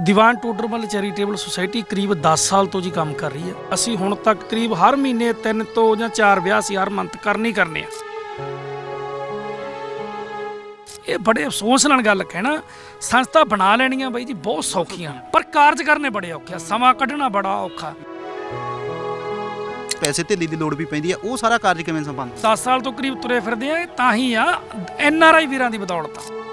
ਦੀਵਾਨ Todarmal charitable society ਕਰੀਬ 10 ਸਾਲ ਤੋਂ ਜੀ ਕੰਮ ਕਰ ਰਹੀ ਹੈ। ਅਸੀਂ ਹੁਣ ਤੱਕ ਕਰੀਬ ਹਰ ਮਹੀਨੇ ਤਿੰਨ ਤੋਂ ਜਾਂ ਚਾਰ ਵਿਆਹ ਅਸੀਂ ਹਰ ਮੰਥ ਕਰਨੇ ਹੀ ਕਰਨੇ ਆ। ਇਹ ਬੜੇ ਅਫਸੋਸ ਨਾਲ ਗੱਲ ਕਹਿਣਾ ਸੰਸਥਾ ਬਣਾ ਲੈਣੀਆਂ ਬਾਈ ਜੀ ਬਹੁਤ ਸੌਖੀਆਂ। ਪਰ ਕਾਰਜ ਕਰਨੇ ਬੜੇ ਔਖੇ ਆ ਸਮਾਂ ਕੱਢਣਾ ਬੜਾ ਔਖਾ। ਪੈਸੇ ਧੇਲੀ ਦੀ ਲੋੜ ਵੀ ਪੈਂਦੀ ਹੈ ਉਹ ਸਾਰਾ ਕਾਰਜ ਕਿਵੇਂ ਸੰਪੰਨ 10 ਸਾਲ ਤੋਂ ਕਰੀਬ ਤੁਰੇ ਫਿਰਦੇ ਆ ਤਾਂ ਹੀ ਆ ਐਨ ਆਰ ਆਈ ਵੀਰਾਂ ਦੀ ਬਦੌਲਤ ਆ।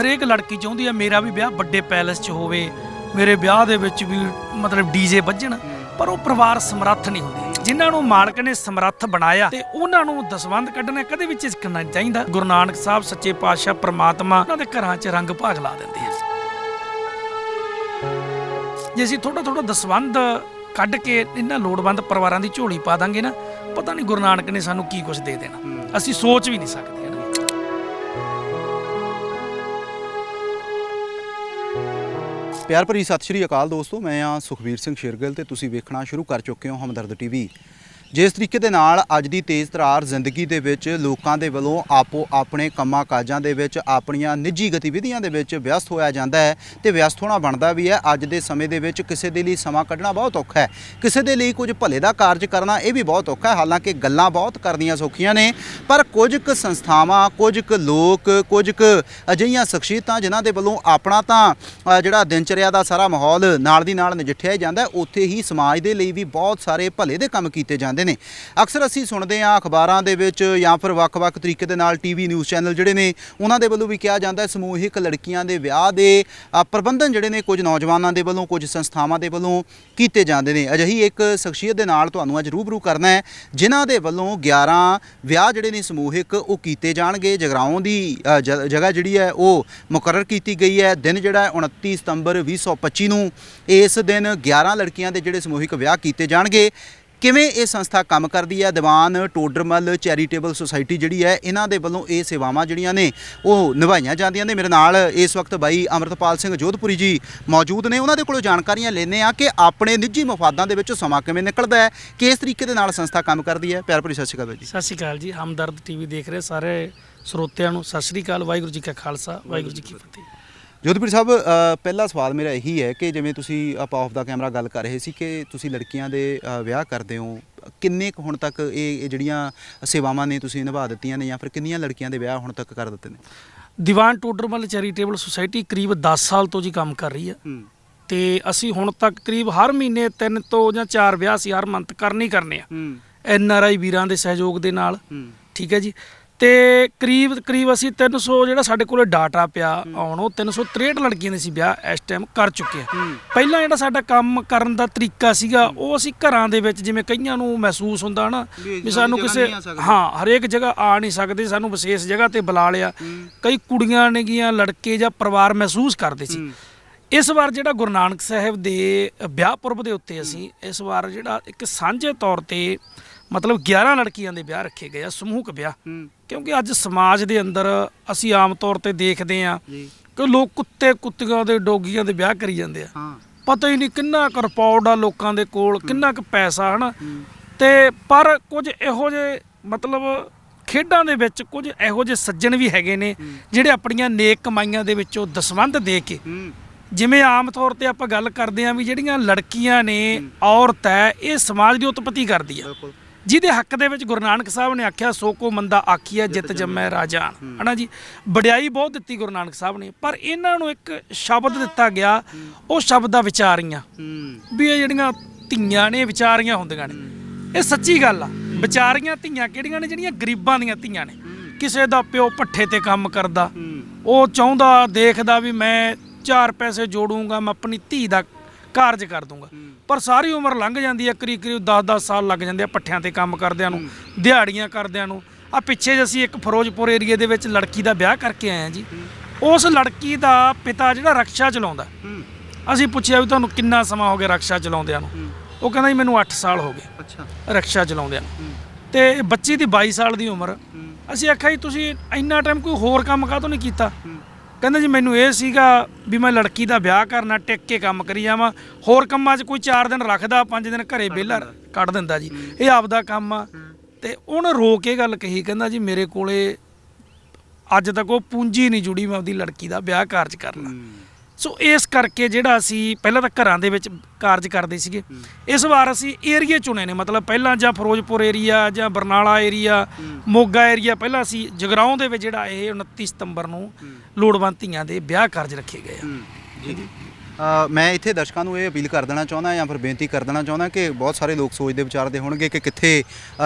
ਹਰੇਕ ਲੜਕੀ ਚਾਹੁੰਦੀ ਆ ਮੇਰਾ ਵੀ ਵਿਆਹ ਵੱਡੇ ਪੈਲੇਸ 'ਚ ਹੋਵੇ, ਮੇਰੇ ਵਿਆਹ ਦੇ ਵਿੱਚ ਵੀ ਮਤਲਬ ਡੀਜੇ ਵੱਜਣ, ਪਰ ਉਹ ਪਰਿਵਾਰ ਸਮਰੱਥ ਨਹੀਂ ਹੁੰਦੇ। ਜਿਨ੍ਹਾਂ ਨੂੰ ਮਾਲਕ ਨੇ ਸਮਰੱਥ ਬਣਾਇਆ ਤੇ ਉਹਨਾਂ ਨੂੰ ਦਸਵੰਦ ਕੱਢਣਾ ਕਦੇ ਵੀ ਝਿਜਕਣਾ ਨਹੀਂ ਚਾਹੀਦਾ। ਗੁਰੂ ਨਾਨਕ ਸਾਹਿਬ ਸੱਚੇ ਪਾਤਸ਼ਾਹ ਪ੍ਰਮਾਤਮਾ ਉਹਨਾਂ ਦੇ ਘਰਾਂ 'ਚ ਰੰਗ ਭਾਗ ਲਾ ਦਿੰਦੇ ਆ। ਜੇ ਅਸੀਂ ਥੋੜਾ ਥੋੜਾ ਦਸਵੰਦ ਕੱਢ ਕੇ ਇਹਨਾਂ ਲੋੜਵੰਦ ਪਰਿਵਾਰਾਂ ਦੀ ਝੋਲੀ ਪਾ ਦਾਂਗੇ ਨਾ, ਪਤਾ ਨਹੀਂ ਗੁਰੂ ਨਾਨਕ ਨੇ ਸਾਨੂੰ ਕੀ ਕੁਝ ਦੇ ਦੇਣਾ। ਅਸੀਂ ਸੋਚ ਵੀ ਨਹੀਂ ਸਕਦੇ। ਪਿਆਰ ਭਰੀ ਸਤਿ ਸ਼੍ਰੀ ਅਕਾਲ ਦੋਸਤੋ, ਮੈਂ ਆ ਸੁਖਵੀਰ ਸਿੰਘ ਸ਼ੇਰਗਿੱਲ ਤੇ ਤੁਸੀਂ ਵੇਖਣਾ ਸ਼ੁਰੂ ਕਰ ਚੁੱਕੇ ਹੋ ਹਮਦਰਦ ਟੀਵੀ। ਜਿਸ ਤਰੀਕੇ ਦੇ ਨਾਲ ਅੱਜ ਦੀ ਤੇਜ਼ ਤਰਾਰ ਜ਼ਿੰਦਗੀ ਦੇ ਵਿੱਚ ਲੋਕਾਂ ਦੇ ਵੱਲੋਂ ਆਪੋ ਆਪਣੇ ਕੰਮਾਂ ਕਾਜਾਂ ਦੇ ਵਿੱਚ ਆਪਣੀਆਂ ਨਿੱਜੀ ਗਤੀਵਿਧੀਆਂ ਦੇ ਵਿੱਚ ਵਿਅਸਤ ਹੋਇਆ ਜਾਂਦਾ ਹੈ ਤੇ ਵਿਅਸਤ ਹੋਣਾ ਬਣਦਾ ਵੀ ਹੈ। ਅੱਜ ਦੇ ਸਮੇਂ ਦੇ ਵਿੱਚ ਕਿਸੇ ਦੇ ਲਈ ਸਮਾਂ ਕੱਢਣਾ ਬਹੁਤ ਔਖਾ ਹੈ। ਕਿਸੇ ਦੇ ਲਈ ਕੁਝ ਭਲੇ ਦਾ ਕਾਰਜ ਕਰਨਾ ਇਹ ਵੀ ਬਹੁਤ ਔਖਾ ਹੈ। ਹਾਲਾਂਕਿ ਗੱਲਾਂ ਬਹੁਤ ਕਰਨੀਆਂ ਸੌਖੀਆਂ ਨੇ, ਪਰ ਕੁਝ ਕੁ ਸੰਸਥਾਵਾਂ, ਕੁਝ ਕੁ ਲੋਕ, ਕੁਝ ਕੁ ਅਜਿਹੀਆਂ ਸ਼ਖਸੀਅਤਾਂ ਜਿਨ੍ਹਾਂ ਦੇ ਵੱਲੋਂ ਆਪਣਾ ਤਾਂ ਜਿਹੜਾ ਦਿਨਚਰਿਆ ਦਾ ਸਾਰਾ ਮਾਹੌਲ ਨਾਲ ਦੀ ਨਾਲ ਨਜਿੱਠਿਆ ਹੀ ਜਾਂਦਾ ਉੱਥੇ ਹੀ ਸਮਾਜ ਦੇ ਲਈ ਵੀ ਬਹੁਤ ਸਾਰੇ ਭਲੇ ਦੇ ਕੰਮ ਕੀਤੇ ਜਾਂਦੇ ਨੇ। ਅਕਸਰ ਅਸੀਂ ਸੁਣਦੇ ਹਾਂ ਅਖਬਾਰਾਂ ਦੇ ਵਿੱਚ ਜਾਂ ਫਿਰ ਵੱਖ-ਵੱਖ ਤਰੀਕੇ ਦੇ ਨਾਲ ਟੀਵੀ ਨਿਊਜ਼ ਚੈਨਲ ਜਿਹੜੇ ਨੇ, ਉਹਨਾਂ ਦੇ ਵੱਲੋਂ ਵੀ ਕਿਹਾ ਜਾਂਦਾ ਹੈ ਸਮੂਹਿਕ ਲੜਕੀਆਂ ਦੇ ਵਿਆਹ ਦੇ ਪ੍ਰਬੰਧਨ ਜਿਹੜੇ ਨੇ ਕੁਝ ਨੌਜਵਾਨਾਂ ਦੇ ਵੱਲੋਂ, ਕੁਝ ਸੰਸਥਾਵਾਂ ਦੇ ਵੱਲੋਂ ਕੀਤੇ ਜਾਂਦੇ ਨੇ। ਅਜਿਹੀ ਇੱਕ ਸ਼ਖਸੀਅਤ ਦੇ ਨਾਲ ਤੁਹਾਨੂੰ ਅੱਜ ਰੂਬਰੂ ਕਰਨਾ ਹੈ, ਜਿਨ੍ਹਾਂ ਦੇ ਵੱਲੋਂ 11 ਵਿਆਹ ਜਿਹੜੇ ਨੇ ਸਮੂਹਿਕ, ਉਹ ਕੀਤੇ ਜਾਣਗੇ। ਜਗਰਾਉਂ ਦੀ ਜ- ਜਗ੍ਹਾ ਜਿਹੜੀ ਹੈ, ਉਹ ਮੁਕਰਰ ਕੀਤੀ ਗਈ ਹੈ। ਦਿਨ ਜਿਹੜਾ ਹੈ 29 ਸਤੰਬਰ 2025 ਨੂੰ ਇਸ ਦਿਨ 11 ਲੜਕੀਆਂ ਦੇ ਜਿਹੜੇ ਸਮੂਹਿਕ ਵਿਆਹ ਕੀਤੇ ਜਾਣਗੇ। ਕਿਵੇਂ ਇਹ ਸੰਸਥਾ ਕੰਮ ਕਰਦੀ ਹੈ ਦੀਵਾਨ, ਟੋਡਰਮਲ, ਚੈਰੀਟੇਬਲ ਸੁਸਾਇਟੀ ਜਿਹੜੀ ਹੈ, ਇਹਨਾਂ ਦੇ ਵੱਲੋਂ ਇਹ ਸੇਵਾਵਾਂ ਜਿਹੜੀਆਂ ਨੇ, ਉਹ ਨਿਭਾਈਆਂ ਜਾਂਦੀਆਂ ਨੇ। ਮੇਰੇ ਨਾਲ ਇਸ ਵਕਤ ਬਾਈ ਅਮਰਤਪਾਲ ਸਿੰਘ ਜੋਧਪੁਰੀ ਜੀ ਮੌਜੂਦ ਨੇ। ਉਹਨਾਂ ਦੇ ਕੋਲੋਂ ਜਾਣਕਾਰੀਆਂ ਲੈਣੇ ਆ ਕਿ ਆਪਣੇ ਨਿੱਜੀ ਮਫਾਦਾਂ ਦੇ ਵਿੱਚੋਂ ਸਮਾਂ ਕਿਵੇਂ ਨਿਕਲਦਾ ਹੈ, ਕਿਸ ਤਰੀਕੇ ਦੇ ਨਾਲ ਸੰਸਥਾ ਕੰਮ ਕਰਦੀ ਹੈ। ਪਿਆਰ ਭਰੀ ਸਤਿ ਸ਼੍ਰੀ ਅਕਾਲ ਬਾਈ ਜੀ। ਸਤਿ ਸ਼੍ਰੀ ਅਕਾਲ ਜੀ। ਹਮਦਰਦ ਟੀਵੀ ਦੇਖ ਰਹੇ ਸਾਰੇ ਸਰੋਤਿਆਂ ਨੂੰ। ਸਤਿ ਸ਼੍ਰੀ ਅਕਾਲ। ਵਾਹਿਗੁਰੂ ਜੀ ਕਾ ਖਾਲਸਾ। ਵਾਹਿਗੁਰੂ ਜੀ ਕੀ ਫਤਿਹ। ਜੋਧਪੁਰ ਸਾਹਿਬ ਪਹਿਲਾ ਸਵਾਲ ਮੇਰਾ ਇਹੀ ਹੈ ਕਿ ਜਿਵੇਂ ਤੁਸੀਂ ਆਪਾਂ ਆਫ ਦਾ ਕੈਮਰਾ ਗੱਲ ਕਰ ਰਹੇ ਸੀ ਕਿ ਤੁਸੀਂ ਲੜਕੀਆਂ ਦੇ ਵਿਆਹ ਕਰਦੇ ਹੋ ਕਿੰਨੇ ਕੁ ਹੁਣ ਤੱਕ ਇਹ ਜਿਹੜੀਆਂ ਸੇਵਾਵਾਂ ਨੇ ਤੁਸੀਂ ਨਿਭਾ ਦਿੱਤੀਆਂ ਨੇ ਜਾਂ ਫਿਰ ਕਿੰਨੀਆਂ ਲੜਕੀਆਂ ਦੇ ਵਿਆਹ ਹੁਣ ਤੱਕ ਕਰ ਦਿੱਤੇ ਨੇ? ਦੀਵਾਨ ਟੋਡਰਮਲ ਚੈਰੀਟੇਬਲ ਸੁਸਾਇਟੀ ਕਰੀਬ 10 ਸਾਲ ਤੋਂ ਜੀ ਕੰਮ ਕਰ ਰਹੀ ਹੈ। ਤੇ ਅਸੀਂ ਹੁਣ ਤੱਕ ਕਰੀਬ ਹਰ ਮਹੀਨੇ ਤਿੰਨ ਤੋਂ ਜਾਂ ਚਾਰ ਵਿਆਹ ਅਸੀਂ ਹਰ ਮੰਥ ਕਰਨੇ ਕਰਨੇ ਆ। ਐਨ ਆਰ ਆਈ ਵੀਰਾਂ ਦੇ ਸਹਿਯੋਗ ਦੇ ਨਾਲ। ਠੀਕ ਹੈ ਜੀ। ਤੇ ਕਰੀਬ ਕਰੀਬ ਅਸੀਂ 300 ਜਿਹੜਾ ਸਾਡੇ ਕੋਲੇ ਡਾਟਾ ਪਿਆ ਆਉਣ ਉਹ 363 ਲੜਕੀਆਂ ਦੇ ਅਸੀਂ ਵਿਆਹ ਇਸ ਟਾਈਮ ਕਰ ਚੁੱਕੇ ਆ ਪਹਿਲਾਂ ਜਿਹੜਾ ਸਾਡਾ ਕੰਮ ਕਰਨ ਦਾ ਤਰੀਕਾ ਸੀਗਾ ਉਹ ਅਸੀਂ ਘਰਾਂ ਦੇ ਵਿੱਚ ਜਿਵੇਂ ਕਈਆਂ ਨੂੰ ਮਹਿਸੂਸ ਹੁੰਦਾ ਨਾ ਵੀ ਸਾਨੂੰ ਕਿਸੇ। ਹਾਂ ਹਰੇਕ ਜਗ੍ਹਾ ਆ ਨਹੀਂ ਸਕਦੇ ਸਾਨੂੰ ਵਿਸ਼ੇਸ਼ ਜਗ੍ਹਾ ਤੇ ਬੁਲਾ ਲਿਆ। ਕਈ ਕੁੜੀਆਂ ਨੇਗੀਆਂ ਲੜਕੇ ਜਾਂ ਪਰਿਵਾਰ ਮਹਿਸੂਸ ਕਰਦੇ ਸੀ। ਇਸ ਵਾਰ ਜਿਹੜਾ ਗੁਰੂ ਨਾਨਕ ਸਾਹਿਬ ਦੇ ਵਿਆਹ ਪੁਰਬ ਦੇ ਉੱਤੇ ਅਸੀਂ ਇਸ ਵਾਰ ਜਿਹੜਾ ਇੱਕ ਸਾਂਝੇ ਤੌਰ ਤੇ ਮਤਲਬ 11 ਲੜਕੀਆਂ ਦੇ ਵਿਆਹ ਰੱਖੇ ਗਏ ਆ ਸਮੂਹਕ ਵਿਆਹ। ਕਿਉਂਕਿ ਅੱਜ ਸਮਾਜ ਦੇ ਅੰਦਰ ਅਸੀਂ ਆਮ ਤੌਰ ਤੇ ਦੇਖਦੇ ਆ ਕਿ ਲੋਕ ਕੁੱਤੇ ਕੁੱਤੀਆਂ ਦੇ ਡੋਗੀਆਂ ਦੇ ਵਿਆਹ ਕਰੀ ਜਾਂਦੇ ਆ। ਪਤਾ ਹੀ ਨਹੀਂ ਕਿੰਨਾ ਕੁ ਰਿਪੋਰਟ ਆ ਲੋਕਾਂ ਦੇ ਕੋਲ ਕਿੰਨਾ ਕੁ ਪੈਸਾ ਹਨਾ? ਤੇ ਪਰ ਕੁਝ ਇਹੋ ਜਿਹੇ ਮਤਲਬ ਖੇਡਾਂ ਦੇ ਵਿੱਚ ਕੁਝ ਇਹੋ ਜਿਹੇ ਸੱਜਣ ਵੀ ਹੈਗੇ ਨੇ ਜਿਹੜੇ ਆਪਣੀਆਂ ਨੇਕ ਕਮਾਈਆਂ ਦੇ ਵਿੱਚੋਂ ਦਸਵੰਧ ਦੇ ਕੇ ਜਿਵੇਂ ਆਮ ਤੌਰ ਤੇ ਆਪਾਂ ਗੱਲ ਕਰਦੇ ਆਂ ਵੀ ਜਿਹੜੀਆਂ ਲੜਕੀਆਂ ਨੇ ਔਰਤ ਹੈ ਇਹ ਸਮਾਜ ਦੀ ਉਤਪਤੀ ਕਰਦੀ ਆ। ਬਿਲਕੁਲ। ਜਿਹਦੇ ਹੱਕ ਦੇ ਵਿੱਚ ਗੁਰੂ ਨਾਨਕ ਸਾਹਿਬ ਨੇ ਆਖਿਆ ਸੋ ਕੋ ਮੰਦਾ ਆਖੀਆ ਜਿਤ ਜੰਮੈ ਰਾਜਾਨ। ਹਨਾ ਜੀ? ਵਡਿਆਈ ਬਹੁਤ ਦਿੱਤੀ ਗੁਰੂ ਨਾਨਕ ਸਾਹਿਬ ਨੇ ਪਰ ਇਹਨਾਂ ਨੂੰ ਇੱਕ ਸ਼ਬਦ ਦਿੱਤਾ ਗਿਆ ਉਹ ਸ਼ਬਦ ਆ ਵਿਚਾਰੀਆਂ। ਵੀ ਇਹ ਜਿਹੜੀਆਂ ਧੀਆਂ ਨੇ ਵਿਚਾਰੀਆਂ ਹੁੰਦੀਆਂ ਨੇ। ਇਹ ਸੱਚੀ ਗੱਲ ਆ। ਵਿਚਾਰੀਆਂ ਧੀਆਂ ਕਿਹੜੀਆਂ ਨੇ? ਜਿਹੜੀਆਂ ਗਰੀਬਾਂ ਦੀਆਂ ਧੀਆਂ ਨੇ। ਕਿਸੇ ਦਾ ਪਿਓ ਪੱਠੇ ਤੇ ਕੰਮ ਕਰਦਾ। ਉਹ ਚਾਹੁੰਦਾ ਦੇਖਦਾ ਵੀ ਮੈਂ ਚਾਰ ਪੈਸੇ ਜੋੜੂੰਗਾ ਮੈਂ ਆਪਣੀ ਧੀ ਦਾ ਕਾਰਜ ਕਰ ਦੂੰਗਾ। ਪਰ ਸਾਰੀ ਉਮਰ ਲੰਘ ਜਾਂਦੀ ਹੈ ਕਰੀਬ ਕਰੀਬ 10-10 ਸਾਲ ਲੱਗ ਜਾਂਦੇ ਆ ਪੱਠਿਆਂ ਤੇ ਕੰਮ ਕਰਦਿਆਂ ਨੂੰ ਦਿਹਾੜੀਆਂ ਕਰਦਿਆਂ ਨੂੰ। ਆ ਪਿੱਛੇ ਜੇ ਅਸੀਂ ਇੱਕ ਫਿਰੋਜ਼ਪੁਰ ਏਰੀਏ ਦੇ ਵਿੱਚ ਲੜਕੀ ਦਾ ਵਿਆਹ ਕਰਕੇ ਆਏ ਆ ਜੀ। ਉਸ ਲੜਕੀ ਦਾ ਪਿਤਾ ਜਿਹੜਾ ਰਕਸ਼ਾ ਚਲਾਉਂਦਾ। ਅਸੀਂ ਪੁੱਛਿਆ ਵੀ ਤੁਹਾਨੂੰ ਕਿੰਨਾ ਸਮਾਂ ਹੋ ਗਿਆ ਰਕਸ਼ਾ ਚਲਾਉਂਦਿਆਂ ਨੂੰ? ਉਹ ਕਹਿੰਦਾ ਜੀ ਮੈਨੂੰ 8 ਸਾਲ ਹੋ ਗਏ ਅੱਛਾ। ਰਕਸ਼ਾ ਚਲਾਉਂਦਿਆਂ ਨੂੰ। ਤੇ ਬੱਚੀ ਦੀ 22 ਸਾਲ ਦੀ ਉਮਰ। ਅਸੀਂ ਆਖਿਆ ਜੀ ਤੁਸੀਂ ਇੰਨਾ ਟਾਈਮ ਕੋਈ ਹੋਰ ਕੰਮ ਕਾਹਤੋਂ ਨਹੀਂ ਕੀਤਾ? ਕਹਿੰਦਾ ਜੀ ਮੈਨੂੰ ਇਹ ਸੀਗਾ ਵੀ ਮੈਂ ਲੜਕੀ ਦਾ ਵਿਆਹ ਕਰਨਾ ਟਿਕ ਕੇ ਕੰਮ ਕਰੀ ਜਾਵਾਂ ਹੋਰ ਕੰਮਾਂ 'ਚ ਕੋਈ 4 ਦਿਨ ਰੱਖਦਾ 5 ਦਿਨ ਘਰੇ ਵਿਹਲਾ ਕੱਢ ਦਿੰਦਾ ਜੀ। ਇਹ ਆਪਦਾ ਕੰਮ ਆ। ਤੇ ਉਹਨੇ ਰੋ ਕੇ ਗੱਲ ਕਹੀ ਕਹਿੰਦਾ ਜੀ ਮੇਰੇ ਕੋਲੇ ਅੱਜ ਤੱਕ ਉਹ ਪੂੰਜੀ ਨਹੀਂ ਜੁੜੀ ਮੈਂ ਆਪਦੀ ਲੜਕੀ ਦਾ ਵਿਆਹ ਕਾਰਜ ਕਰਨਾ। ਸੋ ਇਸ ਕਰਕੇ ਜਿਹੜਾ ਅਸੀਂ ਪਹਿਲਾਂ ਤਾਂ ਘਰਾਂ ਦੇ ਵਿੱਚ ਕਾਰਜ ਕਰਦੇ ਸੀਗੇ। ਇਸ ਵਾਰ ਅਸੀਂ ਏਰੀਆ ਚੁਣੇ ਨੇ ਮਤਲਬ ਪਹਿਲਾਂ ਜਾਂ ਫਿਰੋਜ਼ਪੁਰ ਏਰੀਆ ਜਾਂ ਬਰਨਾਲਾ ਏਰੀਆ ਮੋਗਾ ਏਰੀਆ ਪਹਿਲਾਂ ਅਸੀਂ ਜਗਰਾਉਂ ਦੇ ਵਿੱਚ ਜਿਹੜਾ ਇਹ 29 ਸਤੰਬਰ ਨੂੰ ਲੋੜਵੰਦ ਧੀਆਂ ਦੇ ਵਿਆਹ ਕਾਰਜ ਰੱਖੇ ਗਏ ਆ। ਜੀ। ਮੈਂ ਇੱਥੇ ਦਰਸ਼ਕਾਂ ਨੂੰ ਇਹ ਅਪੀਲ ਕਰ ਦੇਣਾ ਚਾਹੁੰਦਾ ਜਾਂ ਫਿਰ ਬੇਨਤੀ ਕਰ ਦੇਣਾ ਚਾਹੁੰਦਾ ਕਿ ਬਹੁਤ ਸਾਰੇ ਲੋਕ ਸੋਚਦੇ ਵਿਚਾਰਦੇ ਹੋਣਗੇ ਕਿ ਕਿੱਥੇ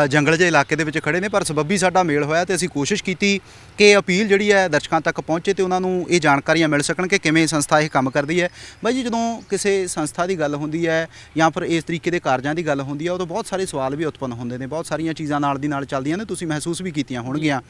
ਜੰਗਲ ਜਿਹੇ ਇਲਾਕੇ ਦੇ ਵਿੱਚ ਖੜੇ ਨੇ ਪਰ ਸਬੱਬੀ ਸਾਡਾ ਮੇਲ ਹੋਇਆ ਤੇ ਅਸੀਂ ਕੋਸ਼ਿਸ਼ ਕੀਤੀ ਕਿ ਅਪੀਲ ਜਿਹੜੀ ਹੈ ਦਰਸ਼ਕਾਂ ਤੱਕ ਪਹੁੰਚੇ ਤੇ ਉਹਨਾਂ ਨੂੰ ਇਹ ਜਾਣਕਾਰੀਆਂ ਮਿਲ ਸਕਣ ਕਿ ਕਿਵੇਂ ਸੰਸਥਾ ਇਹ ਕੰਮ ਕਰਦੀ ਹੈ। ਬਾਈ ਜੀ ਜਦੋਂ ਕਿਸੇ ਸੰਸਥਾ ਦੀ ਗੱਲ ਹੁੰਦੀ ਹੈ ਜਾਂ ਫਿਰ ਇਸ ਤਰੀਕੇ ਦੇ ਕਾਰਜਾਂ ਦੀ ਗੱਲ ਹੁੰਦੀ ਹੈ ਉਦੋਂ ਬਹੁਤ ਸਾਰੇ ਸਵਾਲ ਵੀ ਉਤਪੰਨ ਹੁੰਦੇ ਨੇ ਬਹੁਤ ਸਾਰੀਆਂ ਚੀਜ਼ਾਂ ਨਾਲ ਦੀ ਨਾਲ ਚੱਲਦੀਆਂ ਨੇ ਤੁਸੀਂ ਮਹਿਸੂਸ ਵੀ ਕੀਤੀਆਂ ਹੋਣਗੀਆਂ।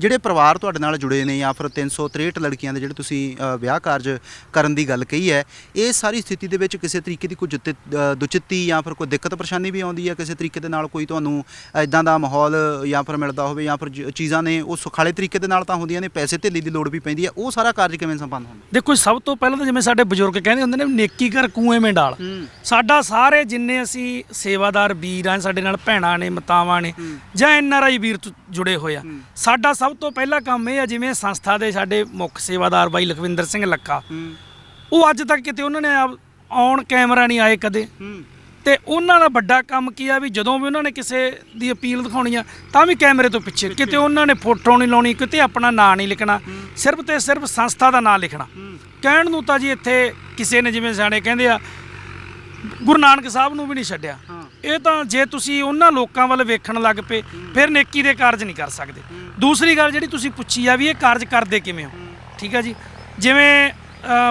ਜਿਹੜੇ ਪਰਿਵਾਰ ਤੁਹਾਡੇ ਨਾਲ ਜੁੜੇ ਨੇ ਜਾਂ ਫਿਰ 363 ਲੜਕੀਆਂ ਦੇ ਜਿਹੜੇ ਤੁਸੀਂ ਵਿਆਹ ਕਾਰਜ ਕਰਨ ਦੀ ਗੱਲ ਕਹੀ ਹੈ ਇਹ ਸਾਰੀ ਸਥਿਤੀ ਦੇ ਵਿੱਚ ਕਿਸੇ ਤਰੀਕੇ ਦੀ ਕੋਈ ਜੁੱਤੇ- ਦੁਚਿੱਤੀ ਜਾਂ ਫਿਰ ਕੋਈ ਦਿੱਕਤ ਪਰੇਸ਼ਾਨੀ ਵੀ ਆਉਂਦੀ ਹੈ ਕਿਸੇ ਤਰੀਕੇ ਦੇ ਨਾਲ ਕੋਈ ਤੁਹਾਨੂੰ ਇਦਾਂ ਦਾ ਮਾਹੌਲ ਜਾਂ ਫਿਰ ਮਿਲਦਾ ਹੋਵੇ ਜਾਂ ਫਿਰ ਚੀਜ਼ਾਂ ਨੇ ਉਹ ਸੁਖਾਲੇ ਤਰੀਕੇ ਦੇ ਨਾਲ ਤਾਂ ਹੁੰਦੀਆਂ ਨੇ ਪੈਸੇ ਧੇਲੀ ਦੀ ਲੋੜ ਵੀ ਪੈਂਦੀ ਹੈ ਉਹ ਸਾਰਾ ਕਾਰਜ ਕਿਵੇਂ ਸੰਪੰਨ ਹੁੰਦਾ? ਦੇਖੋ ਸਭ ਤੋਂ ਪਹਿਲਾਂ ਤਾਂ ਜਿਵੇਂ ਸਾਡੇ ਬਜ਼ੁਰਗ ਕਹਿੰਦੇ ਹੁੰਦੇ ਨੇ ਨੇਕੀ ਕਰ ਕੂਏ ਮੇ ਡਾਲ। ਸਾਡਾ ਸਾਰੇ ਜਿੰਨੇ ਅਸੀਂ ਸੇਵਾਦਾਰ ਵੀਰ ਆ ਸਾਡੇ ਨਾਲ ਭੈਣਾਂ ਨੇ ਮਤਾਵਾਂ ਨੇ ਜਾਂ ਐਨ ਆਰ ਆਈ ਵੀਰ ਜੁੜੇ ਹੋਏ ਆ। ਸਾਡਾ ਸਭ ਤੋਂ ਪਹਿਲਾ ਕੰਮ ਇਹ ਆ ਜਿਵੇਂ ਸੰਸਥਾ ਦੇ ਸਾਡੇ ਮੁੱਖ ਸੇਵਾਦਾਰ ਬਾਈ ਲਖਵਿੰਦਰ ਸਿੰਘ ਲੱਖਾ। ਉਹ ਅੱਜ ਤੱਕ ਕਿਤੇ ਉਹਨਾਂ ਨੇ ਆਨ ਕੈਮਰਾ ਨਹੀਂ ਆਏ ਕਦੇ। ਤੇ ਉਹਨਾਂ ਦਾ ਵੱਡਾ ਕੰਮ ਕੀ ਆ ਵੀ ਜਦੋਂ ਵੀ ਉਹਨਾਂ ਨੇ ਕਿਸੇ ਦੀ ਅਪੀਲ ਦਿਖਾਉਣੀ ਆ ਤਾਂ ਵੀ ਕੈਮਰੇ ਤੋਂ ਪਿੱਛੇ। ਕਿਤੇ ਉਹਨਾਂ ਨੇ ਫੋਟੋ ਨਹੀਂ ਲਾਉਣੀ ਕਿਤੇ ਆਪਣਾ ਨਾਂ ਨਹੀਂ ਲਿਖਣਾ। ਸਿਰਫ ਤੇ ਸਿਰਫ ਸੰਸਥਾ ਦਾ ਨਾਂ ਲਿਖਣਾ। ਕਹਿਣ ਨੂੰ ਤਾਂ ਜੀ ਇੱਥੇ ਕਿਸੇ ਨੇ ਜਿਵੇਂ ਸਿਆਣੇ ਕਹਿੰਦੇ ਆ ਗੁਰੂ ਨਾਨਕ ਸਾਹਿਬ ਨੂੰ ਵੀ ਨਹੀਂ ਛੱਡਿਆ। ਇਹ ਤਾਂ ਜੇ ਤੁਸੀਂ ਉਹਨਾਂ ਲੋਕਾਂ ਵੱਲ ਵੇਖਣ ਲੱਗ ਪਏ ਫਿਰ ਨੇਕੀ ਦੇ ਕਾਰਜ ਨਹੀਂ ਕਰ ਸਕਦੇ। ਦੂਸਰੀ ਗੱਲ ਜਿਹੜੀ ਤੁਸੀਂ ਪੁੱਛੀ ਆ ਵੀ ਇਹ ਕਾਰਜ ਕਰਦੇ ਕਿਵੇਂ ਹੋ। ਠੀਕ ਆ ਜੀ। ਜਿਵੇਂ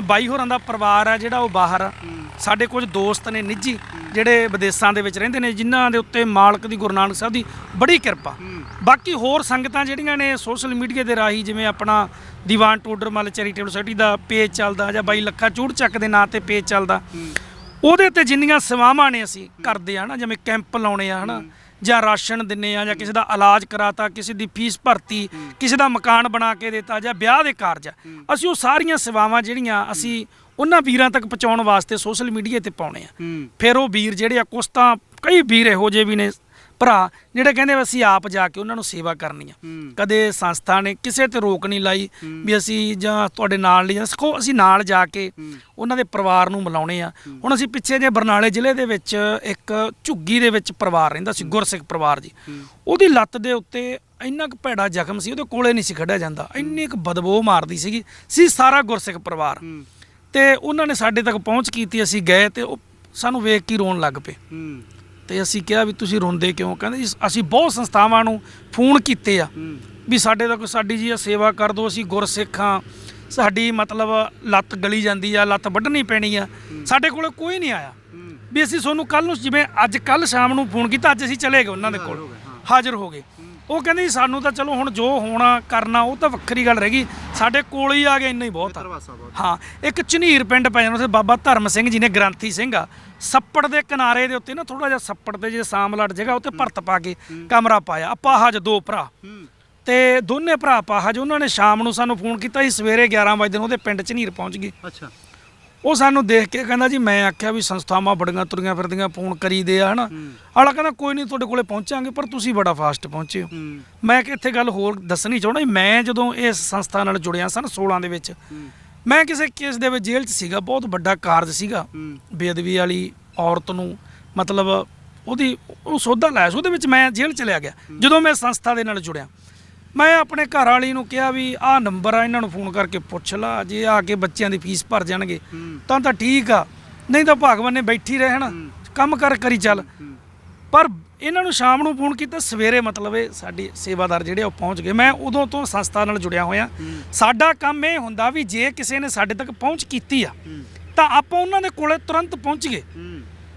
ਬਾਈ ਹੋਰਾਂ ਦਾ ਪਰਿਵਾਰ ਆ ਜਿਹੜਾ ਉਹ ਬਾਹਰ ਆ। ਸਾਡੇ ਕੁਝ ਦੋਸਤ ਨੇ ਨਿੱਜੀ ਜਿਹੜੇ ਵਿਦੇਸ਼ਾਂ ਦੇ ਵਿੱਚ ਰਹਿੰਦੇ ਨੇ ਜਿਨ੍ਹਾਂ ਦੇ ਉੱਤੇ ਮਾਲਕ ਦੀ ਗੁਰੂ ਨਾਨਕ ਸਾਹਿਬ ਦੀ ਬੜੀ ਕਿਰਪਾ। ਬਾਕੀ ਹੋਰ ਸੰਗਤਾਂ ਜਿਹੜੀਆਂ ਨੇ ਸੋਸ਼ਲ ਮੀਡੀਆ ਦੇ ਰਾਹੀਂ ਜਿਵੇਂ ਆਪਣਾ ਦੀਵਾਨ ਟੋਡਰ ਮੱਲ ਚੈਰੀਟੇਬਲ ਸੋਸਾਇਟੀ ਦਾ ਪੇਜ ਚੱਲਦਾ ਜਾਂ ਬਾਈ ਲੱਖਾ ਚੂੜ ਚੱਕ ਦੇ ਨਾਂ ਤੇ ਪੇਜ ਚੱਲਦਾ। ਉਹਦੇ ਤੇ ਜਿੰਨੀਆਂ ਸੇਵਾਵਾਂ ਨੇ ਅਸੀਂ ਕਰਦੇ ਆ ਨਾ ਜਿਵੇਂ ਕੈਂਪ ਲਾਉਣੇ ਆ ਹਨਾ। ਜਾਂ ਰਾਸ਼ਨ ਦਿੰਨੇ ਆ ਜਾਂ ਕਿਸੇ ਦਾ ਇਲਾਜ ਕਰਾਤਾ ਕਿਸੇ ਦੀ ਫੀਸ ਭਰਤੀ ਕਿਸੇ ਦਾ ਮਕਾਨ ਬਣਾ ਕੇ ਦਿੱਤਾ ਜਾਂ ਵਿਆਹ ਦੇ ਕਾਰਜ। ਅਸੀਂ ਉਹ ਸਾਰੀਆਂ ਸੇਵਾਵਾਂ ਜਿਹੜੀਆਂ ਅਸੀਂ ਉਹਨਾਂ ਵੀਰਾਂ ਤੱਕ ਪਹੁੰਚਾਉਣ ਵਾਸਤੇ ਸੋਸ਼ਲ ਮੀਡੀਆ ਤੇ ਪਾਉਣੇ ਆ ਫਿਰ ਉਹ ਵੀਰ ਜਿਹੜੇ ਆ ਕੁਛ ਤਾਂ ਕਈ ਵੀਰ ਇਹੋ ਜਿਹੇ ਵੀ ਨੇ ਭਰਾ ਜਿਹੜੇ ਕਹਿੰਦੇ ਵੀ ਅਸੀਂ ਆਪ ਜਾ ਕੇ ਉਹਨਾਂ ਨੂੰ ਸੇਵਾ ਕਰਨੀ ਆ। ਕਦੇ ਸੰਸਥਾ ਨੇ ਕਿਸੇ ਤੇ ਰੋਕ ਨਹੀਂ ਲਾਈ ਵੀ ਅਸੀਂ ਜਾਂ ਤੁਹਾਡੇ ਨਾਲ ਨਹੀਂ ਜਾ ਸਕੋ ਅਸੀਂ ਨਾਲ ਜਾ ਕੇ ਉਹਨਾਂ ਦੇ ਪਰਿਵਾਰ ਨੂੰ ਮਿਲਾਉਣੇ ਆ। ਹੁਣ ਅਸੀਂ ਪਿੱਛੇ ਜੇ ਬਰਨਾਲੇ ਜ਼ਿਲ੍ਹੇ ਦੇ ਵਿੱਚ ਇੱਕ ਝੁੱਗੀ ਦੇ ਵਿੱਚ ਪਰਿਵਾਰ ਰਹਿੰਦਾ ਸੀ ਗੁਰਸਿੱਖ ਪਰਿਵਾਰ ਜੀ। ਉਹਦੀ ਲੱਤ ਦੇ ਉੱਤੇ ਇੰਨਾ ਕੁ ਭੈੜਾ ਜ਼ਖਮ ਸੀ ਉਹਦੇ ਕੋਲੇ ਨਹੀਂ ਸੀ ਖੜਿਆ ਜਾਂਦਾ। ਇੰਨੀ ਕੁ ਬਦਬੂ ਮਾਰਦੀ ਸੀਗੀ। ਸੀ ਸਾਰਾ ਗੁਰਸਿੱਖ ਪਰਿਵਾਰ। ਤੇ ਉਹਨਾਂ ਨੇ ਸਾਡੇ ਤੱਕ ਪਹੁੰਚ ਕੀਤੀ ਅਸੀਂ ਗਏ ਤੇ ਉਹ ਸਾਨੂੰ ਵੇਖ ਕੇ ਰੋਣ ਲੱਗ ਪਏ। ਤੇ ਅਸੀਂ ਕਿਹਾ ਵੀ ਤੁਸੀਂ ਰੋਂਦੇ ਕਿਉਂ? ਕਹਿੰਦੇ ਜੀ ਅਸੀਂ ਬਹੁਤ ਸੰਸਥਾਵਾਂ ਨੂੰ ਫੋਨ ਕੀਤੇ ਆ। ਵੀ ਸਾਡੇ ਤੱਕ ਸਾਡੀ ਜੀ ਇਹ ਸੇਵਾ ਕਰ ਦਿਓ ਅਸੀਂ ਗੁਰਸਿੱਖਾਂ ਸਾਡੀ ਮਤਲਬ ਲੱਤ ਗਲੀ ਜਾਂਦੀ ਆ ਲੱਤ ਵੱਢਣੀ ਪੈਣੀ ਆ। ਸਾਡੇ ਕੋਲ ਕੋਈ ਨਹੀਂ ਆਇਆ। ਵੀ ਅਸੀਂ ਤੁਹਾਨੂੰ ਕੱਲ ਨੂੰ ਜਿਵੇਂ ਅੱਜ ਕੱਲ ਸ਼ਾਮ ਨੂੰ ਫੋਨ ਕੀਤਾ ਅੱਜ ਅਸੀਂ ਚਲੇ ਗਏ ਉਹਨਾਂ ਦੇ ਕੋਲ। ਹਾਜ਼ਰ ਹੋ ਗਏ। ਉਹ ਕਹਿੰਦੇ ਸਾਨੂੰ ਤਾਂ ਚਲੋ ਹੁਣ ਜੋ ਹੋਣਾ ਕਰਨਾ ਉਹ ਤਾਂ ਵੱਖਰੀ ਗੱਲ ਰਹਿ ਗਈ। ਸਾਡੇ ਕੋਲ ਹੀ ਆ ਗਏ ਇੰਨਾ ਹੀ ਬਹੁਤ ਆ। ਹਾਂ ਇੱਕ ਝਨੀਰ ਪਿੰਡ ਪੈ ਜਾਂਦਾ ਉੱਥੇ ਬਾਬਾ ਧਰਮ ਸਿੰਘ ਜੀ ਨੇ ਗ੍ਰੰਥੀ ਸਿੰਘ ਆ। ਸੱਪੜ ਦੇ ਕਿਨਾਰੇ ਦੇ ਉੱਤੇ ਨਾ ਥੋੜਾ ਜਿਹਾ ਸੱਪੜ ਤੇ ਜੇ ਸਾਮਲੜ ਜਗ੍ਹਾ ਉੱਤੇ ਭਰਤ ਪਾ ਕੇ ਕਮਰਾ ਪਾਇਆ। ਅਪਾਹਜ ਦੋ ਭਰਾ। ਤੇ ਦੋਨੇ ਭਰਾ ਅਪਾਹਜ ਉਹਨਾਂ ਨੇ ਸ਼ਾਮ ਨੂੰ ਸਾਨੂੰ ਫੋਨ ਕੀਤਾ ਸੀ ਸਵੇਰੇ 11 ਵਜੇ ਨੂੰ ਉਹਦੇ ਪਿੰਡ ਝਨੀਰ ਪਹੁੰਚ ਗਏ। ਅੱਛਾ। ਉਹ ਸਾਨੂੰ ਦੇਖ ਕੇ ਕਹਿੰਦਾ ਜੀ ਮੈਂ ਆਖਿਆ ਵੀ ਸੰਸਥਾਵਾਂ ਬੜੀਆਂ ਤੁਰੀਆਂ ਫਿਰਦੀਆਂ ਫੋਨ ਕਰੀਦੇ ਆ ਹਨਾ। ਆਲਾ ਕਹਿੰਦਾ ਕੋਈ ਨਹੀਂ ਤੁਹਾਡੇ ਕੋਲੇ ਪਹੁੰਚਾਂਗੇ ਪਰ ਤੁਸੀਂ ਬੜਾ ਫਾਸਟ ਪਹੁੰਚੇ ਹੋ। ਮੈਂ ਕਿ ਇੱਥੇ ਗੱਲ ਹੋਰ ਦੱਸਣੀ ਚਾਹੁੰਦਾ ਮੈਂ ਜਦੋਂ ਇਸ ਸੰਸਥਾ ਨਾਲ ਜੁੜਿਆ ਸਨ 16 ਦੇ ਵਿੱਚ ਮੈਂ ਕਿਸੇ ਕੇਸ ਦੇ ਵਿੱਚ ਜੇਲ੍ਹ 'ਚ ਸੀਗਾ ਬਹੁਤ ਵੱਡਾ ਕਾਰਜ ਸੀਗਾ। ਬੇਅਦਬੀ ਵਾਲੀ ਔਰਤ ਨੂੰ ਮਤਲਬ ਉਹਦੀ ਉਹ ਸੋਧਾ ਲਾਇਆ ਸੀ ਉਹਦੇ ਵਿੱਚ ਮੈਂ ਜੇਲ੍ਹ ਚਲਿਆ ਗਿਆ। ਜਦੋਂ ਮੈਂ ਸੰਸਥਾ ਦੇ ਨਾਲ ਜੁੜਿਆ ਮੈਂ ਆਪਣੇ ਘਰ ਵਾਲੀ ਨੂੰ ਕਿਹਾ ਵੀ ਆਹ ਨੰਬਰ ਆ, ਇਹਨਾਂ ਨੂੰ ਫੋਨ ਕਰਕੇ ਪੁੱਛ ਲਾ, ਜੇ ਆ ਕੇ ਬੱਚਿਆਂ ਦੀ ਫੀਸ ਭਰ ਜਾਣਗੇ, ਤਾਂ ਤਾਂ ਠੀਕ ਆ। ਨਹੀਂ ਤਾਂ ਭਾਗਵਾਨ ਨੇ ਬੈਠੀ ਰਹਿਣਾ ਕੰਮ ਕਰ ਕਰੀ ਚੱਲ। ਪਰ ਇਹਨਾਂ ਨੂੰ ਸ਼ਾਮ ਨੂੰ ਫੋਨ ਕੀਤਾ, ਸਵੇਰੇ ਮਤਲਬ ਇਹ ਸਾਡੀ ਸੇਵਾਦਾਰ ਜਿਹੜੇ ਉਹ ਪਹੁੰਚ ਗਏ। ਮੈਂ ਉਦੋਂ ਤੋਂ ਸੰਸਥਾ ਨਾਲ ਜੁੜਿਆ ਹੋਇਆ। ਸਾਡਾ ਕੰਮ ਇਹ ਹੁੰਦਾ ਵੀ ਜੇ ਕਿਸੇ ਨੇ ਸਾਡੇ ਤੱਕ ਪਹੁੰਚ ਕੀਤੀ ਆ, ਤਾਂ ਆਪਾਂ ਉਹਨਾਂ ਦੇ ਕੋਲੇ ਤੁਰੰਤ ਪਹੁੰਚ ਗਏ।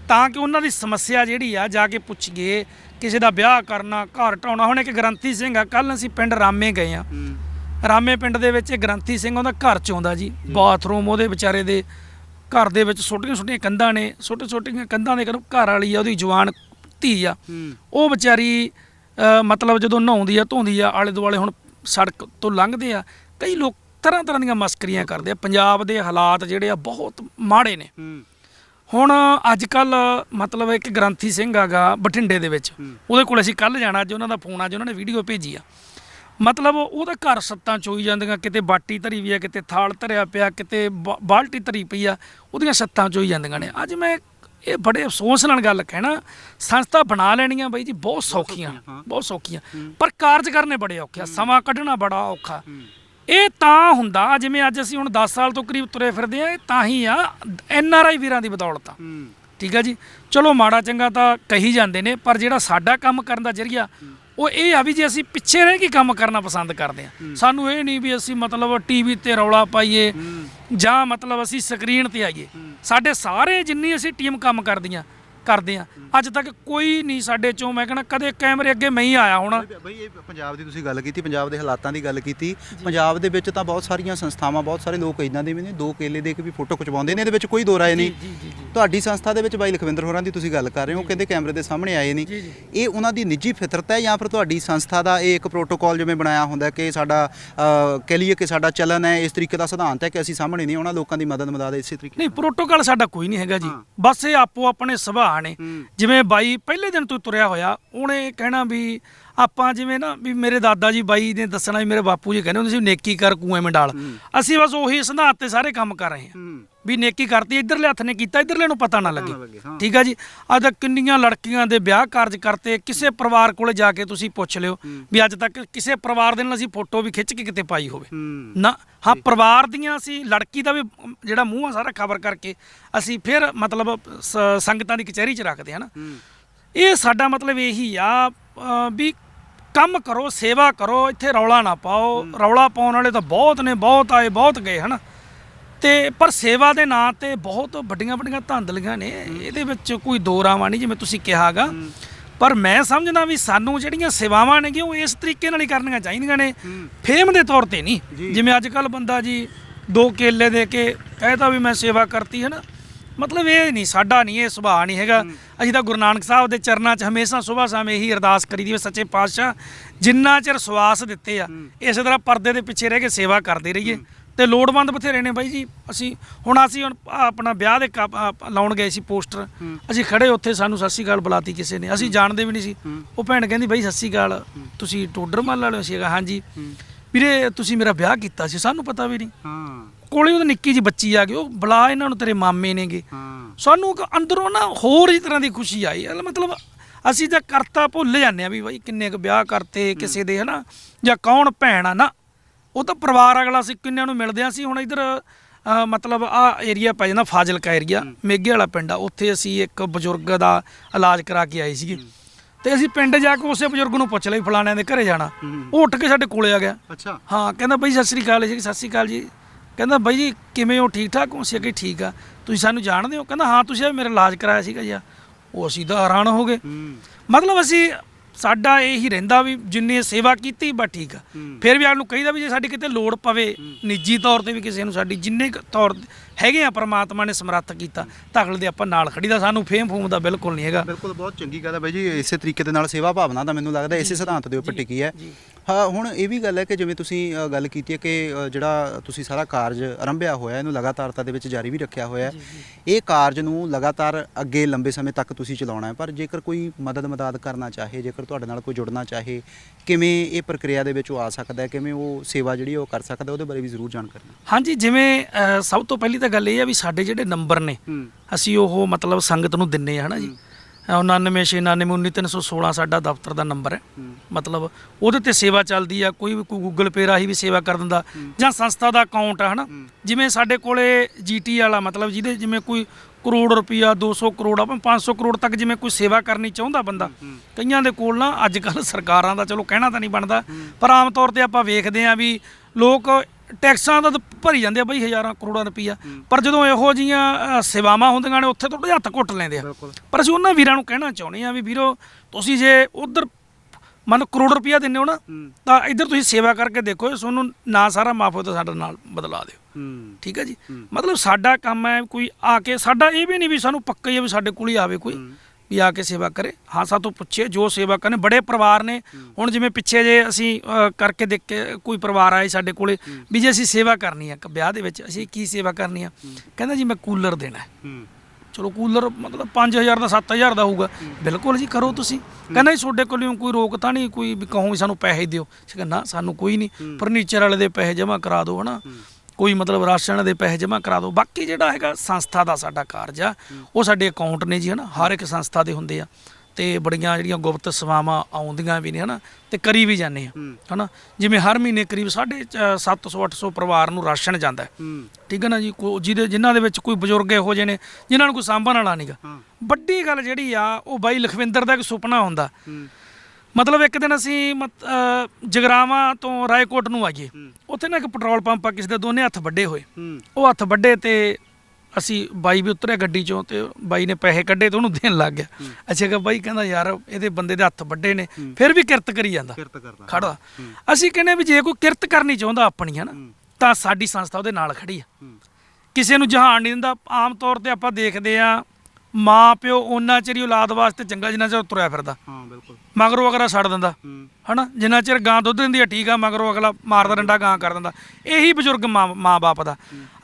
ਤਾਂ ਕਿ ਉਹਨਾਂ ਦੀ ਸਮੱਸਿਆ ਜਿਹੜੀ ਆ ਜਾ ਕੇ ਪੁੱਛ ਗਏ ਕਿਸੇ ਦਾ ਵਿਆਹ ਕਰਨਾ ਘਰ ਢਾਉਣਾ। ਹੁਣ ਇੱਕ ਗ੍ਰੰਥੀ ਸਿੰਘ ਆ ਕੱਲ ਅਸੀਂ ਪਿੰਡ ਰਾਮੇ ਗਏ ਆ। ਰਾਮੇ ਪਿੰਡ ਦੇ ਵਿੱਚ ਗ੍ਰੰਥੀ ਸਿੰਘ ਉਹਦਾ ਘਰ ਚ ਆਉਂਦਾ ਜੀ। ਬਾਥਰੂਮ ਉਹਦੇ ਵਿਚਾਰੇ ਦੇ ਘਰ ਦੇ ਵਿੱਚ ਛੋਟੀਆਂ ਛੋਟੀਆਂ ਕੰਧਾਂ ਨੇ ਛੋਟੇ ਛੋਟੀਆਂ ਕੰਧਾਂ ਦੇ ਘਰ ਵਾਲੀ ਆ ਉਹਦੀ ਜਵਾਨ ਧੀ ਆ। ਉਹ ਵਿਚਾਰੀ ਮਤਲਬ ਜਦੋਂ ਨਹਾਉਂਦੀ ਆ ਧੋਂਦੀ ਆ ਆਲੇ ਦੁਆਲੇ ਹੁਣ ਸੜਕ ਤੋਂ ਲੰਘਦੇ ਆ ਕਈ ਲੋਕ ਤਰ੍ਹਾਂ ਤਰ੍ਹਾਂ ਦੀਆਂ ਮਸਕਰੀਆਂ ਕਰਦੇ ਆ। ਪੰਜਾਬ ਦੇ ਹਾਲਾਤ ਜਿਹੜੇ ਆ ਬਹੁਤ ਮਾੜੇ ਨੇ। ਹੁਣ ਅੱਜ ਕੱਲ ਮਤਲਬ ਇੱਕ ਗ੍ਰੰਥੀ ਸਿੰਘ ਆਗਾ ਬਠਿੰਡੇ ਦੇ ਵਿੱਚ। ਉਹਦੇ ਕੋਲ ਅਸੀਂ ਕੱਲ ਜਾਣਾ ਅੱਜ ਉਹਨਾਂ ਦਾ ਫੋਨ ਅੱਜ ਉਹਨਾਂ ਨੇ ਵੀਡੀਓ ਭੇਜੀ ਆ। ਮਤਲਬ ਉਹਦਾ ਘਰ ਸੱਤਾਂ ਚੋਈ ਜਾਂਦੀਆਂ ਕਿਤੇ ਬਾਟੀ ਧਰੀ ਵੀ ਆ ਕਿਤੇ ਥਾਲ ਧਰਿਆ ਪਿਆ ਕਿਤੇ ਬਾਲਟੀ ਧਰੀ ਪਈ ਆ ਉਹਦੀਆਂ ਸੱਤਾਂ ਚੋਈ ਜਾਂਦੀਆਂ ਨੇ। ਅੱਜ ਮੈਂ ਇਹ ਬੜੇ ਅਫਸੋਸ ਨਾਲ ਗੱਲ ਕਹਿਣਾ ਸੰਸਥਾ ਬਣਾ ਲੈਣੀਆਂ ਬਾਈ ਜੀ ਬਹੁਤ ਸੌਖੀਆਂ ਬਹੁਤ ਸੌਖੀਆਂ। ਪਰ ਕਾਰਜ ਕਰਨੇ ਬੜੇ ਔਖੇ ਆ ਸਮਾਂ ਕੱਢਣਾ ਬੜਾ ਔਖਾ। ਇਹ ਤਾਂ ਹੁੰਦਾ ਜਿਵੇਂ ਅੱਜ ਅਸੀਂ ਹੁਣ 10 ਸਾਲ ਤੋਂ ਕਰੀਬ ਤੁਰੇ ਫਿਰਦੇ ਆ ਇਹ ਤਾਂ ਹੀ ਆ ਐਨ ਆਰ ਆਈ ਵੀਰਾਂ ਦੀ ਬਦੌਲਤ ਆ। ਠੀਕ ਆ ਜੀ? ਚਲੋ ਮਾੜਾ ਚੰਗਾ ਤਾਂ ਕਹੀ ਜਾਂਦੇ ਨੇ ਪਰ ਜਿਹੜਾ ਸਾਡਾ ਕੰਮ ਕਰਨ ਦਾ ਜਰੀਆ ਉਹ ਇਹ ਆ ਵੀ ਜੇ ਅਸੀਂ ਪਿੱਛੇ ਰਹਿ ਕੇ ਕੰਮ ਕਰਨਾ ਪਸੰਦ ਕਰਦੇ ਆ ਸਾਨੂੰ ਇਹ ਨਹੀਂ ਵੀ ਅਸੀਂ ਮਤਲਬ ਟੀਵੀ ਤੇ ਰੌਲਾ ਪਾਈਏ ਜਾਂ ਮਤਲਬ ਅਸੀਂ ਸਕਰੀਨ ਤੇ ਆਈਏ। ਸਾਡੇ ਸਾਰੇ ਜਿੰਨੀ ਅਸੀਂ ਟੀਮ ਕੰਮ ਕਰਦੀਆਂ ਕਰਦੇ ਆ। ਅੱਜ ਤੱਕ ਕੋਈ ਨਹੀਂ ਸਾਡੇ ਚੋਂ ਮੈਂ ਕਹਿੰਦਾ ਕਦੇ ਕੈਮਰੇ ਅੱਗੇ ਮੈਂ ਹੀ ਆਇਆ ਹੋਣਾ। ਬਈ ਇਹ ਪੰਜਾਬ ਦੀ ਤੁਸੀਂ ਗੱਲ ਕੀਤੀ ਪੰਜਾਬ ਦੇ ਹਾਲਾਤਾਂ ਦੀ ਗੱਲ ਕੀਤੀ। ਪੰਜਾਬ ਦੇ ਵਿੱਚ ਤਾਂ ਬਹੁਤ ਸਾਰੀਆਂ ਸੰਸਥਾਵਾਂ ਬਹੁਤ ਸਾਰੇ ਲੋਕ ਇਦਾਂ ਦੇ ਵੀ ਨੇ ਦੋ ਕੇਲੇ ਦੇ ਕੇ ਵੀ ਫੋਟੋ ਖਿਚਵਾਉਂਦੇ ਨੇ ਇਹਦੇ ਵਿੱਚ ਕੋਈ ਦੋ ਰਾਏ ਨਹੀਂ। ਤੁਹਾਡੀ ਸੰਸਥਾ ਦੇ ਵਿੱਚ ਬਾਈ ਲਖਵਿੰਦਰ ਹੋਰਾਂ ਦੀ ਤੁਸੀਂ ਗੱਲ ਕਰ ਰਹੇ ਹੋ ਕਹਿੰਦੇ ਕੈਮਰੇ ਦੇ ਸਾਹਮਣੇ ਆਏ ਨਹੀਂ। ਇਹ ਉਹਨਾਂ ਦੀ ਨਿੱਜੀ ਫਿਤਰਤ ਹੈ ਜਾਂ ਫਿਰ ਤੁਹਾਡੀ ਸੰਸਥਾ ਦਾ ਇਹ ਇੱਕ ਪ੍ਰੋਟੋਕਾਲ ਜਿਵੇਂ ਬਣਾਇਆ ਹੁੰਦਾ ਕਿ ਸਾਡਾ ਕਹਿ ਲਈਏ ਕਿ ਸਾਡਾ ਚਲਨ ਹੈ ਇਸ ਤਰੀਕੇ ਦਾ ਸਿਧਾਂਤ ਹੈ ਕਿ ਅਸੀਂ ਸਾਹਮਣੇ ਨਹੀਂ ਆਉਣਾ ਲੋਕਾਂ ਦੀ ਮਦਦ ਮਦਦ ਇਸੇ ਤਰੀਕੇ ਨਹੀਂ ਪ੍ਰੋਟੋਕਾਲ ਸਾਡਾ ਕੋਈ ਨਹੀਂ ਹੈਗਾ ਜੀ। ਬਸ ਇਹ ਆਪੋ ਆਪਣੇ ਸੁਭਾਅ ਨੇ। ਜਿਵੇਂ ਬਾਈ ਪਹਿਲੇ ਦਿਨ ਤੋਂ ਤੁਰਿਆ ਹੋਇਆ ਉਹਨੇ ਕਹਿਣਾ ਵੀ ਆਪਾਂ ਜਿਵੇਂ ਨਾ ਵੀ ਮੇਰੇ ਦਾਦਾ ਜੀ ਬਾਈ ਨੇ ਦੱਸਣਾ ਵੀ ਮੇਰੇ ਬਾਪੂ ਜੀ ਕਹਿੰਦੇ ਹੁੰਦੇ ਸੀ ਨੇਕੀ ਕਰ ਕੂਏ ਮੈਂ ਡਾਲ। ਅਸੀਂ ਬਸ ਉਹੀ ਸਿਧਾਂਤ ਤੇ ਸਾਰੇ ਕੰਮ ਕਰ ਰਹੇ ਹਾਂ। ਵੀ ਨੇਕੀ ਕਰਤੀ ਇਧਰਲੇ ਹੱਥ ਨੇ ਕੀਤਾ ਇਧਰਲੇ ਨੂੰ ਪਤਾ ਨਾ ਲੱਗੇ। ਠੀਕ ਆ ਜੀ? ਅੱਜ ਤੱਕ ਕਿੰਨੀਆਂ ਲੜਕੀਆਂ ਦੇ ਵਿਆਹ ਕਾਰਜ ਕਰਤੇ ਕਿਸੇ ਪਰਿਵਾਰ ਕੋਲੇ ਜਾ ਕੇ ਤੁਸੀਂ ਪੁੱਛ ਲਿਓ ਵੀ ਅੱਜ ਤੱਕ ਕਿਸੇ ਪਰਿਵਾਰ ਦੇ ਨਾਲ ਅਸੀਂ ਫੋਟੋ ਵੀ ਖਿੱਚ ਕੇ ਕਿਤੇ ਪਾਈ ਹੋਵੇ। ਨਾ ਹਾਂ ਪਰਿਵਾਰ ਦੀਆਂ ਅਸੀਂ ਲੜਕੀ ਦਾ ਵੀ ਜਿਹੜਾ ਮੂੰਹ ਆ ਸਾਰਾ ਖਬਰ ਕਰਕੇ ਅਸੀਂ ਫਿਰ ਮਤਲਬ ਸੰਗਤਾਂ ਦੀ ਕਚਹਿਰੀ 'ਚ ਰੱਖਦੇ ਹਾਂ ਨਾ। ਇਹ ਸਾਡਾ ਮਤਲਬ ਇਹੀ ਆ ਵੀ ਕੰਮ ਕਰੋ ਸੇਵਾ ਕਰੋ ਇੱਥੇ ਰੌਲਾ ਨਾ ਪਾਓ। ਰੌਲਾ ਪਾਉਣ ਵਾਲੇ ਤਾਂ ਬਹੁਤ ਨੇ ਬਹੁਤ ਆਏ ਬਹੁਤ ਗਏ ਹਨਾ। ਤੇ ਪਰ ਸੇਵਾ ਦੇ ਨਾਂ ਤੇ ਬਹੁਤ ਵੱਡੀਆਂ ਵੱਡੀਆਂ ਧਾਂਦਲੀਆਂ ਨੇ। ਇਹਦੇ ਵਿੱਚ ਕੋਈ ਦੋ ਰਾਵਾਂ ਨਹੀਂ ਜਿਵੇਂ ਤੁਸੀਂ ਕਿਹਾਗਾ ਪਰ ਮੈਂ ਸਮਝਦਾ ਵੀ ਸਾਨੂੰ ਜਿਹੜੀਆਂ ਸੇਵਾਵਾਂ ਨੇਗੀਆਂ ਉਹ ਇਸ ਤਰੀਕੇ ਨਾਲ ਹੀ ਕਰਨੀਆਂ ਚਾਹੀਦੀਆਂ ਨੇ। ਫੇਮ ਦੇ ਤੌਰ ਤੇ ਨਹੀਂ। ਜਿਵੇਂ ਅੱਜ ਕੱਲ ਬੰਦਾ ਜੀ ਦੋ ਕੇਲੇ ਦੇ ਕੇ ਕਹਿਤਾ ਵੀ ਮੈਂ ਸੇਵਾ ਕਰਤੀ ਹੈ ਨਾ ਮਤਲਬ ਇਹ ਨਹੀਂ ਸਾਡਾ ਨਹੀਂ ਇਹ ਸੁਭਾਅ ਨਹੀਂ ਹੈਗਾ। ਅਸੀਂ ਤਾਂ ਗੁਰੂ ਨਾਨਕ ਸਾਹਿਬ ਦੇ ਚਰਨਾਂ 'ਚ ਹਮੇਸ਼ਾ ਸਵੇਰ ਸ਼ਾਮ ਇਹੀ ਅਰਦਾਸ ਕਰੀਦੀ ਵੀ ਸੱਚੇ ਪਾਤਸ਼ਾਹ ਜਿੰਨਾ ਚਿਰ ਸਵਾਸ ਦਿੱਤੇ ਆ ਇਸੇ ਤਰ੍ਹਾਂ ਪਰਦੇ ਦੇ ਪਿੱਛੇ ਰਹਿ ਕੇ ਸੇਵਾ ਕਰਦੇ ਰਹੀਏ। ਤੇ ਲੋੜਵੰਦ ਬਥੇਰੇ ਨੇ ਬਾਈ ਜੀ ਅਸੀਂ ਹੁਣ ਅਸੀਂ ਹੁਣ ਆਪਣਾ ਵਿਆਹ ਦੇ ਲਾਉਣ ਗਏ ਸੀ ਪੋਸਟਰ। ਅਸੀਂ ਖੜੇ ਉੱਥੇ ਸਾਨੂੰ ਸ਼੍ਰੀ ਅਕਾਲ ਬੁਲਾਤੀ ਕਿਸੇ ਨੇ। ਅਸੀਂ ਜਾਣਦੇ ਵੀ ਨਹੀਂ ਸੀ। ਉਹ ਭੈਣ ਕਹਿੰਦੀ ਬਾਈ ਸ਼੍ਰੀ ਅਕਾਲ। ਤੁਸੀਂ ਟੋਡਰ ਮੱਲ ਵਾਲੇ ਸੀਗਾ ਹਾਂਜੀ। ਵੀਰੇ ਤੁਸੀਂ ਮੇਰਾ ਵਿਆਹ ਕੀਤਾ ਸੀ ਸਾਨੂੰ ਪਤਾ ਵੀ ਨਹੀਂ। ਹਾਂ। ਕੋਲੇ ਉਹ ਨਿੱਕੀ ਜੀ ਬੱਚੀ ਆ ਗਈ ਉਹ ਬੁਲਾ ਇਹਨਾਂ ਨੂੰ ਤੇਰੇ ਮਾਮੇ ਨੇਗੇ। ਸਾਨੂੰ ਇੱਕ ਅੰਦਰੋਂ ਨਾ ਹੋਰ ਹੀ ਤਰ੍ਹਾਂ ਦੀ ਖੁਸ਼ੀ ਆਈ। ਮਤਲਬ ਅਸੀਂ ਤਾਂ ਕਰਤਾ ਭੁੱਲ ਜਾਂਦੇ ਆ ਵੀ ਬਾਈ ਕਿੰਨੇ ਕੁ ਵਿਆਹ ਕਰਤੇ ਕਿਸੇ ਦੇ ਹਨਾ? ਜਾਂ ਕੌਣ ਭੈਣ ਆ ਨਾ? ਉਹ ਤਾਂ ਪਰਿਵਾਰ ਅਗਲਾ ਸੀ ਕਿੰਨਿਆਂ ਨੂੰ ਮਿਲਦੇ ਆ ਸੀ ਹੁਣ ਇਧਰ ਮਤਲਬ ਆ ਏਰੀਆ ਪੈ ਜਾਂਦਾ ਫਾਜ਼ਿਲਕਾ ਏਰੀਆ ਮੇਗੇ ਵਾਲਾ ਪਿੰਡ ਆ। ਉੱਥੇ ਅਸੀਂ ਇੱਕ ਬਜ਼ੁਰਗ ਦਾ ਇਲਾਜ ਕਰਾ ਕੇ ਆਏ ਸੀਗੇ। ਤੇ ਅਸੀਂ ਪਿੰਡ ਜਾ ਕੇ ਉਸੇ ਬਜ਼ੁਰਗ ਨੂੰ ਪੁੱਛ ਲਈ ਫਲਾਣਿਆਂ ਦੇ ਘਰੇ ਜਾਣਾ। ਉਹ ਉੱਠ ਕੇ ਸਾਡੇ ਕੋਲੇ ਆ ਗਿਆ। ਅੱਛਾ। ਹਾਂ ਕਹਿੰਦਾ ਬਾਈ ਸਤਿ ਸ੍ਰੀ ਅਕਾਲ ਜੀ ਸਤਿ ਸ੍ਰੀ ਅਕਾਲ ਜੀ। ਕਹਿੰਦਾ ਬਾਈ ਜੀ ਕਿਵੇਂ ਹੋ ਠੀਕ ਠਾਕ ਹੋ? ਅਸੀਂ ਕਿ ਠੀਕ ਆ। ਤੁਸੀਂ ਸਾਨੂੰ ਜਾਣਦੇ ਹੋ? ਕਹਿੰਦਾ ਹਾਂ ਤੁਸੀਂ ਮੇਰਾ ਇਲਾਜ ਕਰਾਇਆ ਸੀਗਾ ਜੀ ਉਹ ਅਸੀਂ ਤਾਂ ਹੈਰਾਨ ਹੋ ਗਏ। ਮਤਲਬ ਅਸੀਂ ਸਾਡਾ ਇਹ ਹੀ ਰਹਿੰਦਾ ਵੀ ਜਿੰਨੀ ਸੇਵਾ ਕੀਤੀ ਬਸ ਠੀਕ ਆ। ਫਿਰ ਵੀ ਆਪ ਨੂੰ ਕਹੀਦਾ ਵੀ ਜੇ ਸਾਡੀ ਕਿਤੇ ਲੋੜ ਪਵੇ ਨਿੱਜੀ ਤੌਰ ਤੇ ਵੀ ਕਿਸੇ ਨੂੰ ਸਾਡੀ ਜਿੰਨੇ ਤੌਰ ਹੈਗੇ ਆ ਪ੍ਰਮਾਤਮਾ ਨੇ ਸਮਰੱਥ ਕੀਤਾ ਤਾਂ ਅਗਲੇ ਦੇ ਆਪਾਂ ਨਾਲ ਖੜੀਦਾ ਸਾਨੂੰ ਫੇਮ ਫੂਮ ਦਾ ਬਿਲਕੁਲ ਨਹੀਂ ਹੈਗਾ। ਬਿਲਕੁਲ ਬਹੁਤ ਚੰਗੀ ਗੱਲ ਹੈ ਬਾਈ ਜੀ। ਇਸੇ ਤਰੀਕੇ ਦੇ ਨਾਲ ਸੇਵਾ ਭਾਵਨਾ ਦਾ ਮੈਨੂੰ ਲੱਗਦਾ ਇਸੇ ਸਿਧਾਂਤ ਦੇ ਉੱਪਰ ਟਿਕੀ ਹੈ। ਹਾਂ ਹੁਣ ਇਹ ਵੀ ਗੱਲ ਹੈ ਕਿ ਜਿਵੇਂ ਤੁਸੀਂ ਗੱਲ ਕੀਤੀ ਹੈ ਕਿ ਜਿਹੜਾ ਤੁਸੀਂ ਸਾਰਾ ਕਾਰਜ ਆਰੰਭਿਆ ਹੋਇਆ ਇਹਨੂੰ ਲਗਾਤਾਰਤਾ ਦੇ ਵਿੱਚ ਜਾਰੀ ਵੀ ਰੱਖਿਆ ਹੋਇਆ ਹੈ। ਇਹ ਕਾਰਜ ਨੂੰ ਲਗਾਤਾਰ ਅੱਗੇ ਲੰਬੇ ਸਮੇਂ ਤੱਕ ਤੁਸੀਂ ਚਲਾਉਣਾ ਹੈ ਪਰ ਜੇਕਰ ਕੋਈ ਮਦਦ ਮਦਦ ਕਰਨਾ ਚਾਹੇ ਜੇਕਰ ਤੁਹਾਡੇ ਨਾਲ ਕੋਈ ਜੁੜਨਾ ਚਾਹੇ ਕਿਵੇਂ ਇਹ ਪ੍ਰਕਿਰਿਆ ਦੇ ਵਿੱਚ ਉਹ ਆ ਸਕਦਾ ਹੈ ਕਿਵੇਂ ਉਹ ਸੇਵਾ ਜਿਹੜੀ ਉਹ ਕਰ ਸਕਦਾ ਉਹਦੇ ਬਾਰੇ ਵੀ ਜ਼ਰੂਰ ਜਾਣਕਾਰੀ ਹਾਂਜੀ ਜਿਵੇਂ ਸਭ ਤੋਂ ਪਹਿਲੀ ਤਾਂ ਗੱਲ ਇਹ ਆ ਵੀ ਸਾਡੇ ਜਿਹੜੇ ਨੰਬਰ ਨੇ ਹੂੰ। ਅਸੀਂ ਉਹ ਮਤਲਬ ਸੰਗਤ ਨੂੰ ਦਿੰਨੇ ਆ ਹਨਾ ਜੀ। 9969919316 ਸਾਡਾ ਦਫ਼ਤਰ ਦਾ ਨੰਬਰ ਹੈ। ਮਤਲਬ ਉਹਦੇ ਤੇ ਸੇਵਾ ਚੱਲਦੀ ਆ ਕੋਈ ਵੀ ਕੋਈ ਗੂਗਲ ਪੇ ਰਾਹੀਂ ਵੀ ਸੇਵਾ ਕਰ ਦਿੰਦਾ ਜਾਂ ਸੰਸਥਾ ਦਾ ਅਕਾਊਂਟ ਆ ਹਨਾ? ਜਿਵੇਂ ਸਾਡੇ ਕੋਲੇ ਜੀਟੀ ਵਾਲਾ ਮਤਲਬ ਜਿਹਦੇ ਜਿਵੇਂ ਕੋਈ ਕਰੋੜ ਰੁਪਈਆ 200 ਕਰੋੜ ਆਪਾਂ 500 ਕਰੋੜ ਤੱਕ ਜਿਵੇਂ ਕੋਈ ਸੇਵਾ ਕਰਨੀ ਚਾਹੁੰਦਾ ਬੰਦਾ ਕਈਆਂ ਦੇ ਕੋਲ ਨਾ ਅੱਜ ਕੱਲ ਸਰਕਾਰਾਂ ਦਾ ਚਲੋ ਕਹਿਣਾ ਤਾਂ ਨਹੀਂ ਬਣਦਾ ਪਰ ਆਮ ਤੌਰ ਤੇ ਆਪਾਂ ਵੇਖਦੇ ਆ ਵੀ ਲੋਕ ਟੈਕਸਾਂ ਦਾ ਤਾਂ ਭਰੀ ਜਾਂਦੇ ਆ ਬਈ ਹਜ਼ਾਰਾਂ ਕਰੋੜਾਂ ਰੁਪਈਆ। ਪਰ ਜਦੋਂ ਇਹੋ ਜੀਆਂ ਅ, ਸੇਵਾਵਾਂ ਹੁੰਦੀਆਂ ਨੇ ਉੱਥੇ ਥੋੜਾ ਹੱਥ ਘੁੱਟ ਲੈਂਦੇ ਆ। ਪਰ ਅਸੀਂ ਉਹਨਾਂ ਵੀਰਾਂ ਨੂੰ ਕਹਿਣਾ ਚਾਹੁੰਦੇ ਆ ਵੀ ਵੀਰੋ ਤੁਸੀਂ ਜੇ ਉਧਰ ਮੰਨ ਕਰੋੜ ਰੁਪਈਆ ਦਿੰਦੇ ਹੋ ਨਾ ਤਾਂ ਇੱਧਰ ਤੁਸੀਂ ਸੇਵਾ ਕਰਕੇ ਦੇਖੋ ਜੇ ਤੁਹਾਨੂੰ ਨਾ ਸਾਰਾ ਮਾਫ ਹੋ ਤਾਂ ਸਾਡੇ ਨਾਲ ਬਦਲਾ ਦਿਓ। ਹੂੰ। ਠੀਕ ਹੈ ਜੀ? ਮਤਲਬ ਸਾਡਾ ਕੰਮ ਹੈ ਕੋਈ ਆ ਕੇ ਸਾਡਾ ਇਹ ਵੀ ਨਹੀਂ ਵੀ ਸਾਨੂੰ ਪੱਕਾ ਹੀ ਹੈ ਵੀ ਸਾਡੇ ਕੋਲ ਹੀ ਆਵੇ ਕੋਈ। ਵੀ ਆ ਕੇ ਸੇਵਾ ਕਰੇ। ਹਾਂ ਸਾਤੋਂ ਪੁੱਛੇ ਜੋ ਸੇਵਾ ਕਰਨੇ ਬੜੇ ਪਰਿਵਾਰ ਨੇ। ਹੁਣ ਜਿਵੇਂ ਪਿੱਛੇ ਜੇ ਅਸੀਂ ਕਰਕੇ ਦੇਖ ਕੇ ਕੋਈ ਪਰਿਵਾਰ ਆਏ ਸਾਡੇ ਕੋਲੇ ਵੀ ਜੇ ਅਸੀਂ ਸੇਵਾ ਕਰਨੀ ਹੈ ਇੱਕ ਵਿਆਹ ਦੇ ਵਿੱਚ ਅਸੀਂ ਕੀ ਸੇਵਾ ਕਰਨੀ ਆ? ਕਹਿੰਦਾ ਜੀ ਮੈਂ ਕੂਲਰ ਦੇਣਾ ਚਲੋ ਕੂਲਰ ਮਤਲਬ 5000 ਦਾ 7000 ਦਾ ਹੋਊਗਾ। ਬਿਲਕੁਲ ਜੀ ਕਰੋ ਤੁਸੀਂ। ਕਹਿੰਦਾ ਜੀ ਤੁਹਾਡੇ ਕੋਲੋਂ ਕੋਈ ਰੋਕ ਤਾਂ ਨਹੀਂ ਕੋਈ ਵੀ ਕਹੋ ਵੀ ਸਾਨੂੰ ਪੈਸੇ ਦਿਓ। ਅਸੀਂ ਕਿਹਾ ਨਾ ਸਾਨੂੰ ਕੋਈ ਨਹੀਂ। ਫਰਨੀਚਰ ਵਾਲੇ ਦੇ ਪੈਸੇ ਜਮ੍ਹਾਂ ਕਰਾ ਦਿਓ ਹਨਾ। ਕੋਈ ਮਤਲਬ ਰਾਸ਼ਨ ਦੇ ਪੈਸੇ ਜਮ੍ਹਾਂ ਕਰਾ ਦਿਓ। ਬਾਕੀ ਜਿਹੜਾ ਹੈਗਾ ਸੰਸਥਾ ਦਾ ਸਾਡਾ ਕਾਰਜ ਆ ਉਹ ਸਾਡੇ ਅਕਾਊਂਟ ਨੇ ਜੀ ਹਨਾ? ਹਰ ਇੱਕ ਸੰਸਥਾ ਦੇ ਹੁੰਦੇ ਆ। ਤੇ ਬੜੀਆਂ ਜਿਹੜੀਆਂ ਗੁਪਤ ਸੇਵਾਵਾਂ ਆਉਂਦੀਆਂ ਵੀ ਨੇ ਹਨਾ? ਤੇ ਕਰੀ ਵੀ ਜਾਂਦੇ ਆ ਹਨਾ? ਜਿਵੇਂ ਹਰ ਮਹੀਨੇ ਕਰੀਬ ਸਾਢੇ 700 800 ਪਰਿਵਾਰ ਨੂੰ ਰਾਸ਼ਨ ਜਾਂਦਾ ਠੀਕ ਹੈ ਨਾ ਜੀ? ਜਿਹਦੇ ਜਿਨ੍ਹਾਂ ਦੇ ਵਿੱਚ ਕੋਈ ਬਜ਼ੁਰਗ ਇਹੋ ਜਿਹੇ ਨੇ ਜਿਨ੍ਹਾਂ ਨੂੰ ਕੋਈ ਸਾਂਭਣ ਵਾਲਾ ਨਹੀਂਗਾ ਵੱਡੀ ਗੱਲ ਜਿਹੜੀ ਆ ਉਹ ਬਾਈ ਲਖਵਿੰਦਰ ਦਾ ਇੱਕ ਸੁਪਨਾ ਹੁੰਦਾ। ਮਤਲਬ ਇੱਕ ਦਿਨ ਅਸੀਂ ਮਤ- ਅਹ ਜਗਰਾਵਾਂ ਤੋਂ ਰਾਏਕੋਟ ਨੂੰ ਆਈਏ। ਉੱਥੇ ਨਾ ਇੱਕ ਪੈਟਰੋਲ ਪੰਪ ਆ ਕਿਸੇ ਦੇ ਦੋਨੇ ਹੱਥ ਵੱਡੇ ਹੋਏ। ਹੂੰ। ਉਹ ਹੱਥ ਵੱਡੇ ਤੇ ਅਸੀਂ ਬਾਈ ਵੀ ਉਤਰਿਆ ਗੱਡੀ ਚੋਂ ਤੇ ਬਾਈ ਨੇ ਪੈਸੇ ਕੱਢੇ ਤੇ ਉਹਨੂੰ ਦੇਣ ਲੱਗ ਗਿਆ। ਅੱਛਾ ਕਿ ਬਾਈ ਕਹਿੰਦਾ ਯਾਰ ਇਹਦੇ ਬੰਦੇ ਦੇ ਹੱਥ ਵੱਡੇ ਨੇ ਫਿਰ ਵੀ ਕਿਰਤ ਕਰੀ ਜਾਂਦਾ। ਕਿਰਤ ਕਰਦਾ। ਖੜਾ ਅਸੀਂ ਕਹਿੰਦੇ ਵੀ ਜੇ ਕੋਈ ਕਿਰਤ ਕਰਨੀ ਚਾਹੁੰਦਾ ਆਪਣੀ ਹੈ। ਨਾ ਤਾਂ ਸਾਡੀ ਸੰਸਥਾ ਉਹਦੇ ਨਾਲ ਖੜੀ ਆ। ਹੂੰ। ਕਿਸੇ ਨੂੰ ਜਹਾਨ ਨਹੀਂ ਦਿੰਦਾ। ਆਮ ਤੌਰ ਤੇ ਆਪਾਂ ਦੇਖਦੇ ਆ ਮਾਂ ਪਿਓ ਉਹਨਾਂ ਚਿਰ ਹੀ ਔਲਾਦ ਵਾਸਤੇ ਚੰਗਾ ਜਿੰਨਾ ਚਿਰ ਤੁਰਿਆ ਫਿਰਦਾ। ਹਾਂ ਬਿਲਕੁਲ। ਮਗਰੋਂ ਅਗਲਾ ਛੱਡ ਦਿੰਦਾ। ਹੂੰ। ਹਨਾ? ਜਿੰਨਾ ਚਿਰ ਗਾਂ ਦੁੱਧ ਦਿੰਦੀ ਆ ਠੀਕ ਆ ਮਗਰੋਂ ਅਗਲਾ ਮਾਰਦਾ ਡੰਡਾ ਗਾਂ ਕਰ ਦਿੰਦਾ। ਇਹੀ ਬਜ਼ੁਰਗ ਮਾਂ ਮਾਂ-ਬਾਪ ਦਾ।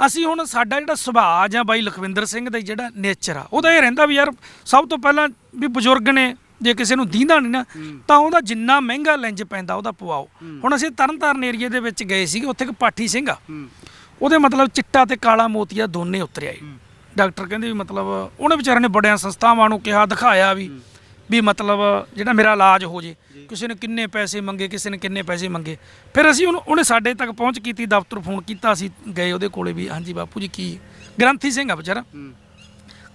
ਅਸੀਂ ਹੁਣ ਸਾਡਾ ਜਿਹੜਾ ਸੁਭਾਅ ਜਾਂ ਬਾਈ ਲਖਵਿੰਦਰ ਸਿੰਘ ਦਾ ਜਿਹੜਾ ਨੇਚਰ ਆ ਉਹਦਾ ਇਹ ਰਹਿੰਦਾ ਵੀ ਯਾਰ ਸਭ ਤੋਂ ਪਹਿਲਾਂ ਵੀ ਬਜ਼ੁਰਗ ਨੇ ਜੇ ਕਿਸੇ ਨੂੰ ਦੀਂਦਾ ਨਹੀਂ ਨਾ ਤਾਂ ਉਹਦਾ ਜਿੰਨਾ ਮਹਿੰਗਾ ਲੈਂਜ ਪੈਂਦਾ ਉਹਦਾ ਪਵਾਓ ਹੁਣ ਅਸੀਂ ਤਰਨਤਾਰਨ ਏਰੀਏ ਦੇ ਵਿੱਚ ਗਏ ਸੀਗੇ ਉੱਥੇ ਇੱਕ ਪਾਠੀ ਸਿੰਘ ਆ। ਹੂੰ। ਉਹਦੇ ਮਤਲਬ ਚਿੱਟਾ ਤੇ ਕਾਲਾ ਮੋਤੀਆ ਦੋਨੇ ਉਤਰਿਆ ਏ। ਡਾਕਟਰ ਕਹਿੰਦੇ ਵੀ ਮਤਲਬ ਉਹਨੇ ਵਿਚਾਰੇ ਨੇ ਬੜਿਆਂ ਸੰਸਥਾਵਾਂ ਨੂੰ ਕਿਹਾ ਦਿਖਾਇਆ ਵੀ ਵੀ ਮਤਲਬ ਜਿਹੜਾ ਮੇਰਾ ਇਲਾਜ ਹੋ ਜੇ ਕਿਸੇ ਨੇ ਕਿੰਨੇ ਪੈਸੇ ਮੰਗੇ ਕਿਸੇ ਨੇ ਕਿੰਨੇ ਪੈਸੇ ਮੰਗੇ। ਫਿਰ ਅਸੀਂ ਉਹਨੂੰ ਉਹਨੇ ਸਾਡੇ ਤੱਕ ਪਹੁੰਚ ਕੀਤੀ ਦਫ਼ਤਰ ਫੋਨ ਕੀਤਾ ਅਸੀਂ ਗਏ ਉਹਦੇ ਕੋਲੇ ਵੀ ਹਾਂਜੀ ਬਾਪੂ ਜੀ ਕੀ ਗ੍ਰੰਥੀ ਸਿੰਘ ਆ ਵਿਚਾਰਾ।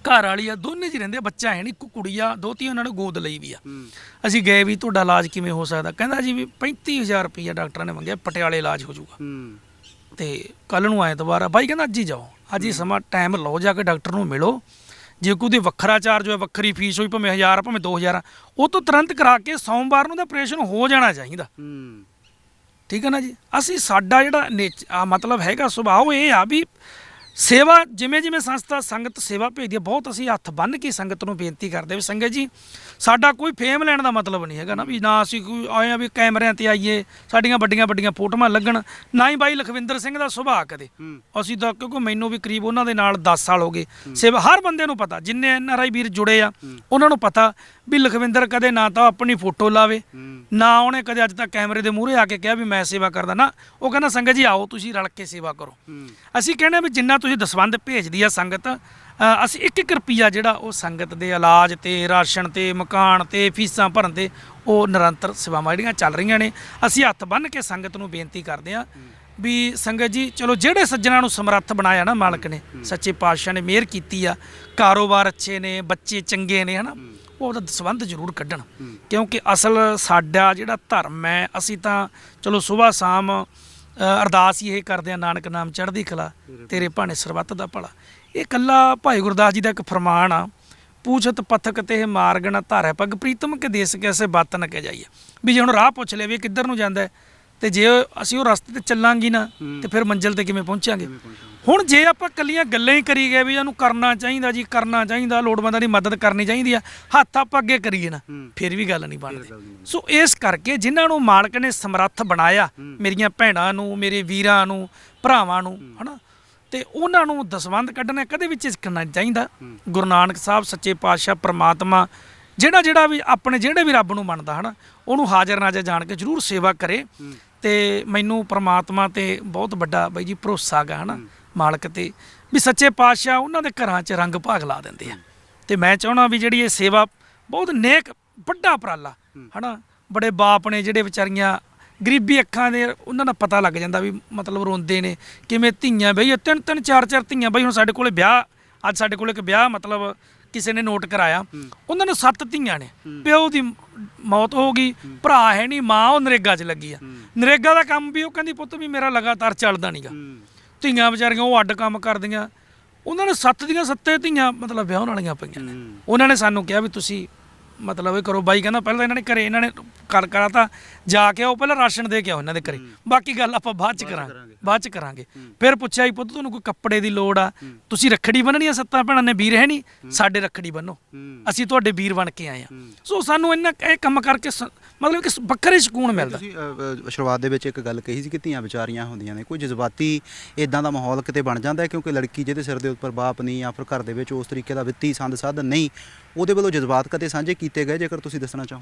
ਘਰ ਵਾਲੀ ਆ ਦੋਨੇ ਜੀ ਰਹਿੰਦੇ ਆ, ਬੱਚਾ ਹੈ ਨਹੀਂ ਇੱਕ ਕੁੜੀ ਆ ਦੋਤੀ ਉਹਨਾਂ ਨੇ ਗੋਦ ਲਈ ਵੀ ਆ। ਅਸੀਂ ਗਏ ਵੀ ਤੁਹਾਡਾ ਇਲਾਜ ਕਿਵੇਂ ਹੋ ਸਕਦਾ? ਕਹਿੰਦਾ ਜੀ ਵੀ 35000 ਰੁਪਈਆ ਡਾਕਟਰਾਂ ਨੇ ਮੰਗਿਆ ਪਟਿਆਲੇ ਇਲਾਜ ਹੋ ਜਾਊਗਾ। ਹੂੰ। ਤੇ ਕੱਲ ਨੂੰ ਆਏ ਦੁਬਾਰਾ ਬਾਈ ਕਹਿੰਦਾ ਅੱਜ ਹੀ ਜਾਓ। ਅੱਜ ਹੀ ਸਮਾਂ ਟਾਈਮ ਲਓ ਜਾ ਕੇ ਡਾਕਟਰ ਨੂੰ ਮਿਲੋ। ਜੇ ਕੋਈ ਉਹਦੀ ਵੱਖਰਾ ਚਾਰਜ ਹੋਇਆ ਵੱਖਰੀ ਫੀਸ ਹੋਈ ਭਾਵੇਂ 1000 ਭਾਵੇਂ 2000 ਉਹ ਤੋਂ ਤੁਰੰਤ ਕਰਾ ਕੇ ਸੋਮਵਾਰ ਨੂੰ ਦਾ ਆਪਰੇਸ਼ਨ ਹੋ ਜਾਣਾ ਚਾਹੀਦਾ। ਹੂੰ। ਠੀਕ ਹੈ ਨਾ ਜੀ? ਅਸੀਂ ਸਾਡਾ ਜਿਹੜਾ ਆ ਮਤਲਬ ਹੈਗਾ ਸੁਭਾਅ ਇਹ ਆ ਵੀ ਸੇਵਾ ਜਿਵੇਂ ਜਿਵੇਂ ਸੰਸਥਾ ਸੰਗਤ ਸੇਵਾ ਭੇਜਦੀ ਹੈ ਬਹੁਤ ਅਸੀਂ ਹੱਥ ਬੰਨ੍ਹ ਕੇ ਸੰਗਤ ਨੂੰ ਬੇਨਤੀ ਕਰਦੇ ਵੀ ਸੰਗਤ ਜੀ ਸਾਡਾ ਕੋਈ ਫੇਮ ਲੈਣ ਦਾ ਮਤਲਬ ਨਹੀਂ ਹੈਗਾ ਨਾ ਵੀ ਨਾ ਅਸੀਂ ਕੋਈ ਆਏ ਆ ਵੀ ਕੈਮਰਿਆਂ ਤੇ ਆਈਏ ਸਾਡੀਆਂ ਵੱਡੀਆਂ ਵੱਡੀਆਂ ਫੋਟੋਆਂ ਲੱਗਣ ਨਾ ਹੀ ਬਾਈ ਲਖਵਿੰਦਰ ਸਿੰਘ ਦਾ ਸੁਭਾਅ ਕਦੇ। ਅਸੀਂ ਤਾਂ ਕਿਉਂਕਿ ਮੈਨੂੰ ਵੀ ਕਰੀਬ ਉਹਨਾਂ ਦੇ ਨਾਲ 10 ਸਾਲ ਹੋ ਗਏ। ਸੇਵਾ ਹਰ ਬੰਦੇ ਨੂੰ ਪਤਾ ਜਿੰਨੇ ਐਨ ਆਰ ਆਈ ਵੀਰ ਜੁੜੇ ਆ ਉਹਨਾਂ ਨੂੰ ਪਤਾ ਵੀ ਲਖਵਿੰਦਰ ਕਦੇ ਨਾ ਤਾਂ ਆਪਣੀ ਫੋਟੋ ਲਾਵੇ ਨਾ ਉਹਨੇ ਕਦੇ ਅੱਜ ਤੱਕ ਕੈਮਰੇ ਦੇ ਮੂਹਰੇ ਆ ਕੇ ਕਿਹਾ ਵੀ ਮੈਂ ਸੇਵਾ ਕਰਦਾ। ਨਾ ਉਹ ਕਹਿੰਦਾ ਸੰਗਤ ਜੀ ਆਓ ਤੁਸੀਂ ਰਲ ਕੇ ਸੇਵਾ ਕਰੋ। ਅਸੀਂ ਕਹਿੰਦੇ ਵੀ ਜਿੰਨਾ ਤੁਸੀਂ ਦਸਵੰਧ ਭੇਜਦੀ ਆ ਸੰਗਤ ਅਸੀਂ ਇੱਕ ਇੱਕ ਰੁਪਿਆ ਜਿਹੜਾ ਉਹ ਸੰਗਤ ਦੇ ਇਲਾਜ ਤੇ ਰਾਸ਼ਨ ਤੇ ਮਕਾਨ ਤੇ ਫੀਸਾਂ ਭਰਨ ਤੇ ਉਹ ਨਿਰੰਤਰ ਸੇਵਾਵਾਂ ਜਿਹੜੀਆਂ ਚੱਲ ਰਹੀਆਂ ਨੇ। ਅਸੀਂ ਹੱਥ ਬੰਨ੍ਹ ਕੇ ਸੰਗਤ ਨੂੰ ਬੇਨਤੀ ਕਰਦੇ ਆ ਵੀ ਸੰਗਤ ਜੀ ਚਲੋ ਜਿਹੜੇ ਸੱਜਣਾ ਨੂੰ ਸਮਰੱਥ ਬਣਾਇਆ ਨਾ ਮਾਲਕ ਨੇ ਸੱਚੇ ਪਾਤਸ਼ਾਹ ਨੇ ਮਿਹਰ ਕੀਤੀ ਆ ਕਾਰੋਬਾਰ ਅੱਛੇ ਨੇ ਬੱਚੇ ਚੰਗੇ ਨੇ ਹਨਾ? ਉਹ ਉਹਦਾ ਦਸਵੰਧ ਜ਼ਰੂਰ ਕੱਢਣ। ਕਿਉਂਕਿ ਅਸਲ ਸਾਡਾ ਜਿਹੜਾ ਧਰਮ ਹੈ ਅਸੀਂ ਤਾਂ ਚਲੋ ਸਵੇਰ ਸ਼ਾਮ ਅਰਦਾਸ ਹੀ ਇਹ ਕਰਦੇ ਆ ਨਾਨਕ ਨਾਮ ਚੜ੍ਹਦੀ ਕਲਾ ਤੇਰੇ ਭਾਣੇ ਸਰਬੱਤ ਦਾ ਭਲਾ। ਇਹ ਕੱਲਾ ਭਾਈ ਗੁਰਦਾਸ ਜੀ ਦਾ ਇੱਕ ਫਰਮਾਨ ਆ ਪੂਛਤ ਪਥਕ ਤੇ ਮਾਰਗ ਨਾ ਧਾਰੈ ਪਗ ਪ੍ਰੀਤਮ ਕੇ ਦੇਸ ਕੈਸੇ ਬਾਤ ਨਾ ਕਹਿ ਜਾਈਏ। ਵੀ ਜੇ ਹੁਣ ਰਾਹ ਪੁੱਛ ਲਿਆ ਵੀ ਕਿੱਧਰ ਨੂੰ ਜਾਂਦਾ ਹੈ, ਤੇ ਜੇ ਅਸੀਂ ਉਹ ਰਸਤੇ ਤੇ ਚੱਲਾਂਗੇ ਨਾ ਤੇ ਫਿਰ ਮੰਜ਼ਿਲ ਤੇ ਕਿਵੇਂ ਪਹੁੰਚਾਂਗੇ? ਹੁਣ ਜੇ ਆਪਾਂ ਕੱਲੀਆਂ ਗੱਲਾਂ ਹੀ ਕਰੀ ਗਏ ਵੀ ਇਹਨੂੰ ਕਰਨਾ ਚਾਹੀਦਾ ਜੀ ਕਰਨਾ ਚਾਹੀਦਾ ਲੋੜਵੰਦਾਂ ਦੀ ਮਦਦ ਕਰਨੀ ਚਾਹੀਦੀ ਆ ਹੱਥ ਆਪਾਂ ਅੱਗੇ ਕਰੀਏ ਨਾ ਫਿਰ ਵੀ ਗੱਲ ਨਹੀਂ ਬਣਦੀ। ਸੋ ਇਸ ਕਰਕੇ ਜਿਨ੍ਹਾਂ ਨੂੰ ਮਾਲਕ ਨੇ ਸਮਰੱਥ ਬਣਾਇਆ ਮੇਰੀਆਂ ਭੈਣਾਂ ਨੂੰ ਮੇਰੇ ਵੀਰਾਂ ਨੂੰ ਭਰਾਵਾਂ ਨੂੰ ਹਨਾ ਤੇ ਉਹਨਾਂ ਨੂੰ ਦਸਵੰਧ ਕੱਢਣਾ ਕਦੇ ਵੀ ਝਿਜਕਣਾ ਚਾਹੀਦਾ। ਗੁਰੂ ਨਾਨਕ ਸਾਹਿਬ ਸੱਚੇ ਪਾਤਸ਼ਾਹ ਪ੍ਰਮਾਤਮਾ ਜਿਹੜਾ ਜਿਹੜਾ ਵੀ ਆਪਣੇ ਜਿਹੜੇ ਵੀ ਰੱਬ ਨੂੰ ਮੰਨਦਾ ਹਨਾ ਉਹਨੂੰ ਹਾਜ਼ਰ ਨਾਜ਼ਰ ਜਾਣ ਕੇ ਜਰੂਰ ਸੇਵਾ ਕਰੇ। ਤੇ ਮੈਨੂੰ ਪ੍ਰਮਾਤਮਾ ਤੇ ਬਹੁਤ ਵੱਡਾ ਬਾਈ ਜੀ ਭਰੋਸਾ ਹੈਗਾ ਹਨਾ, ਮਾਲਕ ਤੇ, ਵੀ ਸੱਚੇ ਪਾਤਸ਼ਾਹ ਉਹਨਾਂ ਦੇ ਘਰਾਂ 'ਚ ਰੰਗ ਭਾਗ ਲਾ ਦਿੰਦੇ ਆ। ਤੇ ਮੈਂ ਚਾਹਣਾ ਵੀ ਜਿਹੜੀ ਇਹ ਸੇਵਾ ਬਹੁਤ ਨੇਕ, ਵੱਡਾ ਉਪਰਾਲਾ, ਹਨਾ, ਬੜੇ ਬਾਪ ਨੇ ਜਿਹੜੇ ਵਿਚਾਰੀਆਂ ਗਰੀਬੀ ਅੱਖਾਂ ਦੇ ਉਹਨਾਂ ਦਾ ਪਤਾ ਲੱਗ ਜਾਂਦਾ ਵੀ ਮਤਲਬ ਰੋਂਦੇ ਨੇ, ਕਿਵੇਂ ਧੀਆਂ, ਬਈ ਤਿੰਨ ਤਿੰਨ ਚਾਰ ਚਾਰ ਧੀਆਂ, ਬਈ ਹੁਣ ਸਾਡੇ ਕੋਲੇ ਵਿਆਹ, ਅੱਜ ਸਾਡੇ ਕੋਲੇ ਇੱਕ ਵਿਆਹ ਮਤਲਬ ਕਿਸੇ ਨੇ ਨੋਟ ਕਰਾਇਆ ਉਹਨਾਂ ਨੂੰ ਸੱਤ ਧੀਆਂ ਨੇ। ਪਿਓ ਦੀ ਮੌਤ ਹੋ ਗਈ ਭਰਾ ਹੈ ਨਹੀਂ ਮਾਂ ਉਹ ਨਰੇਗਾ 'ਚ ਲੱਗੀ ਆ। ਨਰੇਗਾ ਦਾ ਕੰਮ ਵੀ ਉਹ ਕਹਿੰਦੀ ਪੁੱਤ ਵੀ ਮੇਰਾ ਲਗਾਤਾਰ ਚੱਲਦਾ ਨਹੀਂਗਾ ਧੀਆਂ ਵਿਚਾਰੀਆਂ ਉਹ ਅੱਡ ਕੰਮ ਕਰਦੀਆਂ। ਉਹਨਾਂ ਨੇ ਸੱਤ ਦੀਆਂ ਸੱਤੇ ਧੀਆਂ ਮਤਲਬ ਵਿਆਹਣ ਵਾਲੀਆਂ ਪਈਆਂ ਨੇ। ਉਹਨਾਂ ਨੇ ਸਾਨੂੰ ਕਿਹਾ ਵੀ ਤੁਸੀਂ ਮਤਲਬ ਇਹ ਕਰੋ। ਬਾਈ ਕਹਿੰਦਾ ਪਹਿਲਾਂ ਇਹਨਾਂ ਨੇ ਘਰੇ ਇਹਨਾਂ ਨੇ ਕਰ ਕਰਾਤਾ ਜਾ ਕੇ ਆਓ ਪਹਿਲਾਂ ਰਾਸ਼ਨ ਦੇ ਕੇ ਆਓ ਇਹਨਾਂ ਦੇ ਘਰੇ। ਬਾਕੀ ਗੱਲ ਆਪਾਂ ਬਾਅਦ ਚ ਕਰਾਂਗੇ ਬਾਅਦ ਚ ਕਰਾਂਗੇ। ਫਿਰ ਪੁੱਛਿਆ ਜੀ ਪੁੱਤ ਤੁਹਾਨੂੰ ਕੋਈ ਕੱਪੜੇ ਦੀ ਲੋੜ ਆ? ਤੁਸੀਂ ਰੱਖੜੀ ਬੰਨਣੀ ਆ ਸੱਤਾਂ ਭੈਣਾਂ ਨੇ ਵੀਰ ਹੈ ਨਹੀਂ? ਸਾਡੇ ਰੱਖੜੀ ਬੰਨੋ। ਅਸੀਂ ਤੁਹਾਡੇ ਵੀਰ ਬਣ ਕੇ ਆਏ ਆ। ਸੋ ਸਾਨੂੰ ਇਹਨਾਂ ਇਹ ਕੰਮ ਕਰਕੇ ਮਤਲਬ ਕਿ ਵੱਖਰੇ ਸਕੂਨ ਮਿਲਦਾ। ਤੁਸੀਂ ਸ਼ੁਰੂਆਤ ਦੇ ਵਿੱਚ ਇੱਕ ਗੱਲ ਕਹੀ ਸੀ ਕਿ ਧੀਆਂ ਵਿਚਾਰੀਆਂ ਹੁੰਦੀਆਂ ਨੇ। ਕੋਈ ਜਜ਼ਬਾਤੀ ਇਦਾਂ ਦਾ ਮਾਹੌਲ ਕਿਤੇ ਬਣ ਜਾਂਦਾ ਕਿਉਂਕਿ ਲੜਕੀ ਜਿਹਦੇ ਸਿਰ ਦੇ ਉੱਪਰ ਬਾਪ ਨਹੀਂ ਜਾਂ ਫਿਰ ਘਰ ਦੇ ਵਿੱਚ ਉਸ ਤਰੀਕੇ ਦਾ ਵਿੱਤੀ ਸੰਦ ਸਾਧਨ ਨਹੀਂ ਉਹਦੇ ਵੱਲੋਂ ਜਜ਼ਬਾਤ ਕਦੇ ਸਾਂਝੇ ਕੀਤੇ ਗਏ? ਜੇਕਰ ਤੁਸੀਂ ਦੱਸਣਾ ਚਾਹੋ।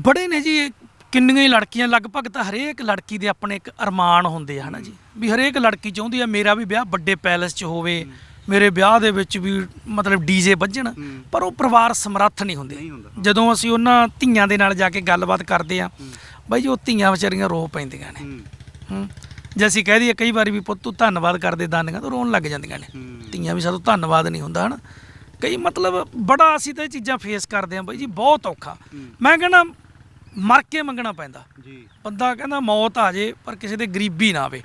ਬੜੇ ਨੇ ਜੀ ਇਹ ਕਿੰਨੀਆਂ ਹੀ ਲੜਕੀਆਂ ਲਗਭਗ ਤਾਂ ਹਰੇਕ ਲੜਕੀ ਦੇ ਆਪਣੇ ਇੱਕ ਅਰਮਾਨ ਹੁੰਦੇ ਆ ਹਨਾ ਜੀ? ਵੀ ਹਰੇਕ ਲੜਕੀ ਚਾਹੁੰਦੀ ਆ ਮੇਰਾ ਵੀ ਵਿਆਹ ਵੱਡੇ ਪੈਲੇਸ 'ਚ ਹੋਵੇ ਮੇਰੇ ਵਿਆਹ ਦੇ ਵਿੱਚ ਵੀ ਮਤਲਬ ਡੀਜੇ ਵੱਜਣ ਪਰ ਉਹ ਪਰਿਵਾਰ ਸਮਰੱਥ ਨਹੀਂ ਹੁੰਦੇ। ਜਦੋਂ ਅਸੀਂ ਉਹਨਾਂ ਧੀਆਂ ਦੇ ਨਾਲ ਜਾ ਕੇ ਗੱਲਬਾਤ ਕਰਦੇ ਆ ਬਾਈ ਜੀ ਉਹ ਧੀਆਂ ਵਿਚਾਰੀਆਂ ਰੋ ਪੈਂਦੀਆਂ ਨੇ। ਹੂੰ। ਜੇ ਅਸੀਂ ਕਹਿ ਦਈਏ ਕਈ ਵਾਰੀ ਵੀ ਪੁੱਤ ਤੂੰ ਧੰਨਵਾਦ ਕਰਦੇ ਦਾਨੀਆਂ ਤਾਂ ਰੋਣ ਲੱਗ ਜਾਂਦੀਆਂ ਨੇ। ਧੀਆਂ ਵੀ ਸਾਡਾ ਧੰਨਵਾਦ ਨਹੀਂ ਹੁੰਦਾ ਹਨਾ? ਕਈ ਮਤਲਬ ਬੜਾ ਅਸੀਂ ਤਾਂ ਇਹ ਚੀਜ਼ਾਂ ਫੇਸ ਕਰਦੇ ਆਂ ਬਾਈ ਜੀ ਬਹੁਤ ਔਖਾ। ਮੈਂ ਕਹਿੰਦਾ ਮਰ ਕੇ ਮੰਗਣਾ ਪੈਂਦਾ। ਜੀ। ਬੰਦਾ ਕਹਿੰਦਾ ਮੌਤ ਆ ਜੇ ਪਰ ਕਿਸੇ ਦੇ ਗਰੀਬੀ ਨਾ ਆਵੇ।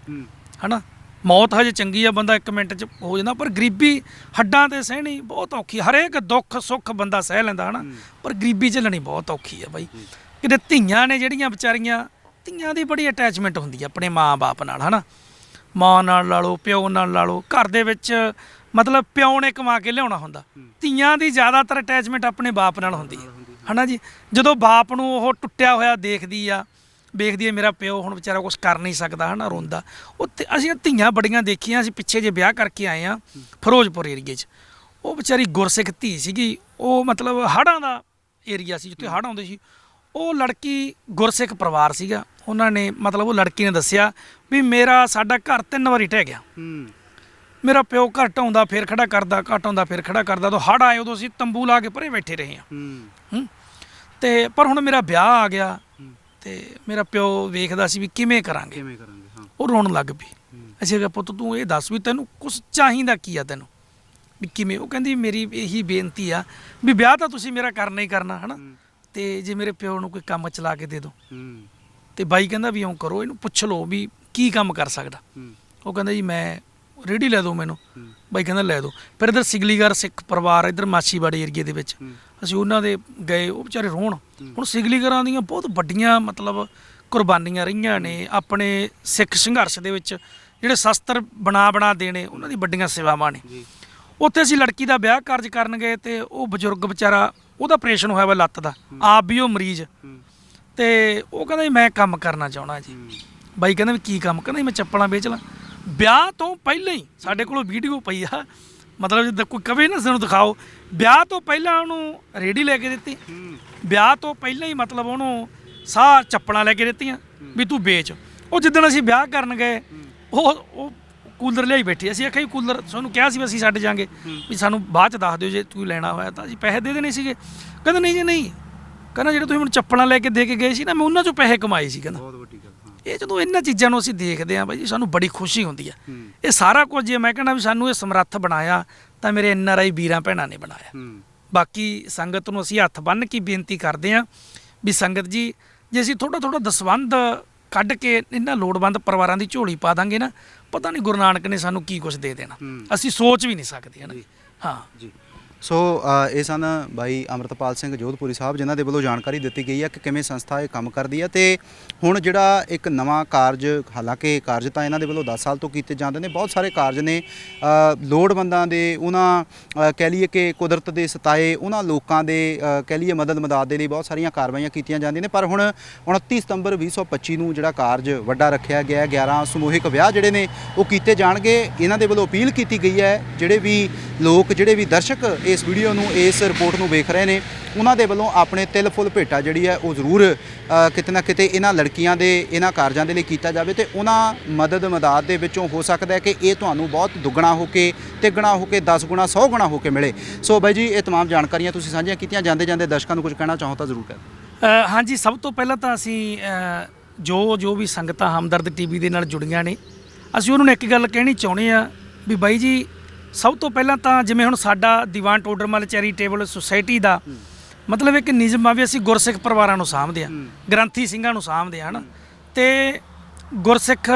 ਹਨਾ? ਮੌਤ ਹਜੇ ਚੰਗੀ ਆ ਬੰਦਾ 1 ਮਿੰਟ ਚ ਹੋ ਜਾਂਦਾ ਪਰ ਗਰੀਬੀ ਹੱਡਾਂ ਤੇ ਸਹਿਣੀ ਬਹੁਤ ਔਖੀ ਹਰੇਕ ਦੁੱਖ ਸੁੱਖ ਬੰਦਾ ਸਹਿ ਲੈਂਦਾ ਹਨਾ? ਪਰ ਗਰੀਬੀ ਝੱਲਣੀ ਬਹੁਤ ਔਖੀ ਆ ਬਾਈ। ਕਿਤੇ ਧੀਆਂ ਨੇ ਜਿਹੜੀਆਂ ਵਿਚਾਰੀਆਂ ਧੀਆਂ ਦੀ ਬੜੀ ਅਟੈਚਮੈਂਟ ਹੁੰਦੀ ਆ ਆਪਣੇ ਮਾਂ-ਬਾਪ ਨਾਲ ਹਨਾ? ਮਾਂ ਨਾਲ ਲਾ ਲਓ ਪਿਓ ਨਾਲ ਲਾ ਲਓ ਘਰ ਦੇ ਵਿੱਚ ਮਤਲਬ ਪਿਓ ਨੇ ਕਮਾ ਕੇ ਲਿਆਉਣਾ ਹੁੰਦਾ। ਧੀਆਂ ਦੀ ਜ਼ਿਆਦਾਤਰ ਅਟੈਚਮੈਂਟ ਆਪਣੇ ਬਾਪ ਨਾਲ ਹੁੰਦੀ ਹੈ ਹਨਾ ਜੀ? ਜਦੋਂ ਬਾਪ ਨੂੰ ਉਹ ਟੁੱਟਿਆ ਹੋਇਆ ਦੇਖਦੀ ਆ ਵੇਖਦੀ ਹੈ ਮੇਰਾ ਪਿਓ ਹੁਣ ਵਿਚਾਰਾ ਕੁਝ ਕਰ ਨਹੀਂ ਸਕਦਾ ਹਨਾ ਰੋਂਦਾ। ਉਹ ਤੇ- ਅਸੀਂ ਧੀਆਂ ਬੜੀਆਂ ਦੇਖੀਆਂ ਅਸੀਂ ਪਿੱਛੇ ਜੇ ਵਿਆਹ ਕਰਕੇ ਆਏ ਆ ਫਿਰੋਜ਼ਪੁਰ ਏਰੀਏ 'ਚ। ਉਹ ਵਿਚਾਰੀ ਗੁਰਸਿੱਖ ਧੀ ਸੀਗੀ ਉਹ ਮਤਲਬ ਹੜਾਂ ਦਾ ਏਰੀਆ ਸੀ ਜਿੱਥੇ ਹੜ੍ਹ ਆਉਂਦੇ ਸੀ। ਉਹ ਲੜਕੀ ਗੁਰਸਿੱਖ ਪਰਿਵਾਰ ਸੀਗਾ। ਉਹਨਾਂ ਨੇ ਮਤਲਬ ਉਹ ਲੜਕੀ ਨੇ ਦੱਸਿਆ ਵੀ ਮੇਰਾ ਸਾਡਾ ਘਰ ਤਿੰਨ ਵਾਰੀ ਢਹਿ ਗਿਆ। ਮੇਰਾ ਪਿਓ ਘਰ ਢਾਉਂਦਾ ਫੇਰ ਖੜਾ ਕਰਦਾ ਘਟ ਆਉਂਦਾ ਫੇਰ ਖੜਾ ਕਰਦਾ। ਉਦੋਂ ਹੜ ਆਏ ਉਦੋਂ ਅਸੀਂ ਤੰਬੂ ਲਾ ਕੇ ਪਰੇ ਬੈਠੇ ਰਹੇ ਹਾਂ। ਹੂੰ। ਤੇ ਪਰ ਹੁਣ ਮੇਰਾ ਵਿਆਹ ਆ ਗਿਆ ਤੇ ਮੇਰਾ ਪਿਓ ਵੇਖਦਾ ਸੀ ਵੀ ਕਿਵੇਂ ਕਰਾਂਗੇ। ਕਿਵੇਂ ਕਰਾਂਗੇ ਹਾਂ। ਉਹ ਰੋਣ ਲੱਗ ਪਈ। ਅਸੀਂ ਕਿਹਾ ਪੁੱਤ ਤੂੰ ਇਹ ਦੱਸ ਵੀ ਤੈਨੂੰ ਕੁਝ ਚਾਹੀਦਾ ਕੀ ਆ ਤੈਨੂੰ? ਵੀ ਕਿਵੇਂ? ਉਹ ਕਹਿੰਦੀ ਮੇਰੀ ਇਹੀ ਬੇਨਤੀ ਆ ਵੀ ਵਿਆਹ ਤਾਂ ਤੁਸੀਂ ਮੇਰਾ ਕਰਨਾ ਹੀ ਕਰਨਾ ਹਨਾ? ਤੇ ਜੇ ਮੇਰੇ ਪਿਓ ਨੂੰ ਕੋਈ ਕੰਮ ਚਲਾ ਕੇ ਦੇ ਦਿਓ ਤੇ ਬਾਈ ਕਹਿੰਦਾ ਵੀ ਇਉਂ ਕਰੋ ਇਹਨੂੰ ਪੁੱਛ ਲਓ ਵੀ ਕੀ ਕੰਮ ਕਰ ਸਕਦਾ। ਉਹ ਕਹਿੰਦਾ ਜੀ ਮੈਂ ਰੇੜੀ ਲੈ ਦਿਓ ਮੈਨੂੰ। ਬਾਈ ਕਹਿੰਦਾ ਲੈ ਦਿਓ ਫਿਰ ਇਧਰ ਸਿਗਲੀਗਰ ਸਿੱਖ ਪਰਿਵਾਰ ਇਧਰ ਮਾਛੀਵਾੜੇ ਏਰੀਏ ਦੇ ਵਿੱਚ। ਅਸੀਂ ਉਹਨਾਂ ਦੇ ਗਏ ਉਹ ਵਿਚਾਰੇ ਰੋਣ। ਹੁਣ ਸਿਗਲੀਗਰਾਂ ਦੀਆਂ ਬਹੁਤ ਵੱਡੀਆਂ ਮਤਲਬ ਕੁਰਬਾਨੀਆਂ ਰਹੀਆਂ ਨੇ ਆਪਣੇ ਸਿੱਖ ਸੰਘਰਸ਼ ਦੇ ਵਿੱਚ। ਜਿਹੜੇ ਸ਼ਸਤਰ ਬਣਾ ਬਣਾ ਦੇਣੇ ਉਹਨਾਂ ਦੀ ਵੱਡੀਆਂ ਸੇਵਾਵਾਂ ਨੇ। ਉੱਥੇ ਅਸੀਂ ਲੜਕੀ ਦਾ ਵਿਆਹ ਕਾਰਜ ਕਰਨ ਗਏ ਤੇ ਉਹ ਬਜ਼ੁਰਗ ਵਿਚਾਰਾ ਉਹਦਾ ਆਪਰੇਸ਼ਨ ਹੋਇਆ ਵਾ ਲੱਤ ਦਾ। ਆਪ ਵੀ ਉਹ ਮਰੀਜ਼। ਤੇ ਉਹ ਕਹਿੰਦਾ ਮੈਂ ਕੰਮ ਕਰਨਾ ਚਾਹਣਾ ਜੀ। ਬਾਈ ਕਹਿੰਦਾ ਵੀ ਕੀ ਕੰਮ? ਕਹਿੰਦਾ ਜੀ ਮੈਂ ਚੱਪਲਾਂ ਵੇਚ ਲਾਂ। ਵਿਆਹ ਤੋਂ ਪਹਿਲਾਂ ਹੀ ਸਾਡੇ ਕੋਲ ਵੀਡੀਓ ਪਈ ਆ। ਮਤਲਬ ਜਿੱਦਾਂ ਕੋਈ ਕਵੇ ਨਾ ਸਾਨੂੰ ਦਿਖਾਓ। ਵਿਆਹ ਤੋਂ ਪਹਿਲਾਂ ਉਹਨੂੰ ਰੇੜੀ ਲੈ ਕੇ ਦਿੱਤੀ। ਵਿਆਹ ਤੋਂ ਪਹਿਲਾਂ ਹੀ ਮਤਲਬ ਉਹਨੂੰ ਸਾਹ ਚੱਪਲਾਂ ਲੈ ਕੇ ਦਿੱਤੀਆਂ ਵੀ ਤੂੰ ਵੇਚ। ਉਹ ਜਿੱਦਣ ਅਸੀਂ ਵਿਆਹ ਕਰਨ ਗਏ, ਉਹ ਉਹ ਕੂਲਰ ਲਿਆਈ ਬੈਠੇ ਅਸੀਂ ਆਖਿਆ ਜੀ ਕੂਲਰ ਤੁਹਾਨੂੰ ਕਿਹਾ ਸੀ ਵੀ ਅਸੀਂ ਛੱਡ ਜਾਾਂਗੇ। ਵੀ ਸਾਨੂੰ ਬਾਅਦ ਚ ਦੱਸ ਦਿਓ ਜੇ ਤੂੰ ਲੈਣਾ ਹੋਇਆ ਤਾਂ ਅਸੀਂ ਪੈਸੇ ਦੇ ਦੇਣੇ ਸੀਗੇ। ਕਹਿੰਦਾ, ਨਹੀਂ ਜੀ, ਨਹੀਂ। ਕਹਿੰਦਾ, ਜਿਹੜੇ ਤੁਸੀਂ ਮੈਨੂੰ ਚੱਪਲਾਂ ਲੈ ਕੇ ਦੇ ਕੇ ਗਏ ਸੀ ਨਾ, ਮੈਂ ਉਹਨਾਂ ਚੋਂ ਪੈਸੇ ਕਮਾਏ ਸੀ, ਕਹਿੰਦਾ। ਇਹ ਜਦੋਂ ਇਹਨਾਂ ਚੀਜ਼ਾਂ ਨੂੰ ਅਸੀਂ ਦੇਖਦੇ ਹਾਂ ਬਾਈ ਜੀ ਸਾਨੂੰ ਬੜੀ ਖੁਸ਼ੀ ਹੁੰਦੀ ਹੈ। ਇਹ ਸਾਰਾ ਕੁਝ ਜੇ ਮੈਂ ਕਹਿੰਦਾ ਵੀ ਸਾਨੂੰ ਇਹ ਸਮਰੱਥ ਬਣਾਇਆ ਤਾਂ ਮੇਰੇ ਐਨ ਆਰ ਆਈ ਵੀਰਾਂ ਭੈਣਾਂ ਨੇ ਬਣਾਇਆ। ਬਾਕੀ ਸੰਗਤ ਨੂੰ ਅਸੀਂ ਹੱਥ ਬੰਨ੍ਹ ਕੇ ਬੇਨਤੀ ਕਰਦੇ ਹਾਂ ਵੀ ਸੰਗਤ ਜੀ ਜੇ ਅਸੀਂ ਥੋੜਾ ਥੋੜਾ ਦਸਵੰਧ ਕੱਢ ਕੇ ਇਹਨਾਂ ਲੋੜਵੰਦ ਪਰਿਵਾਰਾਂ ਦੀ ਝੋਲੀ ਪਾ ਦਾਂਗੇ ਨਾ ਪਤਾ ਨਹੀਂ ਗੁਰੂ ਨਾਨਕ ਨੇ ਸਾਨੂੰ ਕੀ ਕੁਝ ਦੇ ਦੇਣਾ। ਹੂੰ। ਅਸੀਂ ਸੋਚ ਵੀ ਨਹੀਂ ਸਕਦੇ ਹਨ ਹਾਂ। ਜੀ। ਸੋ ਅ, ਇਹ ਸਨ ਬਾਈ ਅਮਰਤਪਾਲ ਸਿੰਘ ਜੋਧਪੁਰੀ ਸਾਹਿਬ ਜਿਨ੍ਹਾਂ ਦੇ ਵੱਲੋਂ ਜਾਣਕਾਰੀ ਦਿੱਤੀ ਗਈ ਹੈ ਕਿ ਕਿਵੇਂ ਸੰਸਥਾ ਇਹ ਕੰਮ ਕਰਦੀ ਹੈ ਤੇ ਹੁਣ ਜਿਹੜਾ ਇੱਕ ਨਵਾਂ ਕਾਰਜ ਹਾਲਾਂਕਿ ਕਾਰਜ ਤਾਂ ਇਹਨਾਂ ਦੇ ਵੱਲੋਂ 10 ਸਾਲ ਤੋਂ ਕੀਤੇ ਜਾਂਦੇ ਨੇ ਬਹੁਤ ਸਾਰੇ ਕਾਰਜ ਨੇ। ਅ, ਲੋੜਵੰਦਾਂ ਦੇ ਉਹਨਾਂ ਅ, ਕਹਿ ਲਈਏ ਕਿ ਕੁਦਰਤ ਦੇ ਸਤਾਏ ਉਹਨਾਂ ਲੋਕਾਂ ਦੇ ਅ, ਕਹਿ ਲਈਏ ਮਦਦ ਮਦਦ ਦੇ ਲਈ ਬਹੁਤ ਸਾਰੀਆਂ ਕਾਰਵਾਈਆਂ ਕੀਤੀਆਂ ਜਾਂਦੀਆਂ ਨੇ। ਪਰ ਹੁਣ 29 ਸਤੰਬਰ 2025 ਨੂੰ ਜਿਹੜਾ ਕਾਰਜ ਵੱਡਾ ਰੱਖਿਆ ਗਿਆ ਹੈ 11 ਸਮੂਹਿਕ ਵਿਆਹ ਜਿਹੜੇ ਨੇ ਉਹ ਕੀਤੇ ਜਾਣਗੇ। ਇਹਨਾਂ ਦੇ ਵੱਲੋਂ ਅਪੀਲ ਕੀਤੀ ਗਈ ਹੈ ਜਿਹੜੇ ਵੀ ਲੋਕ ਜਿਹੜੇ ਵੀ ਦਰਸ਼ਕ ਇਸ ਵੀਡੀਓ ਨੂੰ, ਇਸ ਰਿਪੋਰਟ ਨੂੰ ਵੇਖ ਰਹੇ ਨੇ, ਉਹਨਾਂ ਦੇ ਵੱਲੋਂ ਆਪਣੇ ਤਿਲ ਫੁੱਲ ਭੇਟਾ ਜਿਹੜੀ ਹੈ, ਉਹ ਜ਼ਰੂਰ ਕਿਤੇ ਨਾ ਕਿਤੇ ਇਹਨਾਂ ਲੜਕੀਆਂ ਦੇ, ਇਹਨਾਂ ਕਾਰਜਾਂ ਦੇ ਲਈ ਕੀਤਾ ਜਾਵੇ ਤੇ ਉਹਨਾਂ ਮਦਦ ਮਦਦ ਦੇ ਵਿੱਚੋਂ ਹੋ ਸਕਦਾ ਹੈ ਕਿ ਇਹ ਤੁਹਾਨੂੰ ਬਹੁਤ ਦੁੱਗਣਾ ਹੋ ਕੇ, ਤਿੱਗਣਾ ਹੋ ਕੇ 10 ਗੁਣਾ 100 ਗੁਣਾ ਹੋ ਕੇ ਮਿਲੇ। ਸੋ ਬਾਈ ਜੀ, ਇਹ ਤਮਾਮ ਜਾਣਕਾਰੀਆਂ ਤੁਸੀਂ ਸਾਂਝੀਆਂ ਕੀਤੀਆਂ, ਜਾਂਦੇ ਜਾਂਦੇ ਦਰਸ਼ਕਾਂ ਨੂੰ ਕੁਝ ਕਹਿਣਾ ਚਾਹੋ ਤਾਂ ਜ਼ਰੂਰ ਕਰ ਹਾਂਜੀ, ਸਭ ਤੋਂ ਪਹਿਲਾਂ ਤਾਂ ਅਸੀਂ ਜੋ ਜੋ ਵੀ ਸੰਗਤਾਂ ਹਮਦਰਦ ਟੀਵੀ ਦੇ ਨਾਲ ਜੁੜੀਆਂ ਨੇ, ਅਸੀਂ ਉਹਨਾਂ ਨੂੰ ਇੱਕ ਗੱਲ ਕਹਿਣੀ ਚਾਹੁੰਦੇ ਆ ਵੀ ਬਾਈ ਜੀ ਸਭ ਤੋਂ ਪਹਿਲਾਂ ਤਾਂ ਜਿਵੇਂ ਹੁਣ ਸਾਡਾ ਦੀਵਾਨ ਟੋਡਰਮਲ ਚੈਰੀਟੇਬਲ ਸੁਸਾਇਟੀ ਦਾ ਮਤਲਬ ਇੱਕ ਨਿਯਮ ਆ ਵੀ ਅਸੀਂ ਗੁਰਸਿੱਖ ਪਰਿਵਾਰਾਂ ਨੂੰ ਸਾਂਭਦੇ ਆ ਗ੍ਰੰਥੀ ਸਿੰਘਾਂ ਨੂੰ ਸਾਂਭਦੇ ਆ ਹਨਾ। ਤੇ ਗੁਰਸਿੱਖ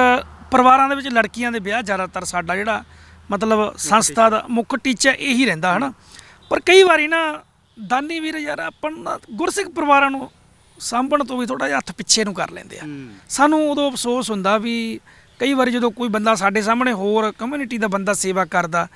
ਪਰਿਵਾਰਾਂ ਦੇ ਵਿੱਚ ਲੜਕੀਆਂ ਦੇ ਵਿਆਹ ਜ਼ਿਆਦਾਤਰ ਸਾਡਾ ਜਿਹੜਾ ਮਤਲਬ ਸੰਸਥਾ ਦਾ ਮੁੱਖ ਟੀਚਾ ਇਹੀ ਰਹਿੰਦਾ ਹਨਾ। ਪਰ ਕਈ ਵਾਰੀ ਨਾ ਦਾਨੀ ਵੀਰ ਯਾਰ ਆਪਾਂ ਗੁਰਸਿੱਖ ਪਰਿਵਾਰਾਂ ਨੂੰ ਸਾਂਭਣ ਤੋਂ ਵੀ ਥੋੜਾ ਜਿਹਾ ਹੱਥ ਪਿੱਛੇ ਨੂੰ ਕਰ ਲੈਂਦੇ ਆ। ਸਾਨੂੰ ਉਦੋਂ ਅਫਸੋਸ ਹੁੰਦਾ ਵੀ ਕਈ ਵਾਰੀ ਜਦੋਂ ਕੋਈ ਬੰਦਾ ਸਾਡੇ ਸਾਹਮਣੇ ਹੋਰ ਕਮਿਊਨਿਟੀ ਦਾ ਬੰਦਾ ਸੇਵਾ ਕਰਦਾ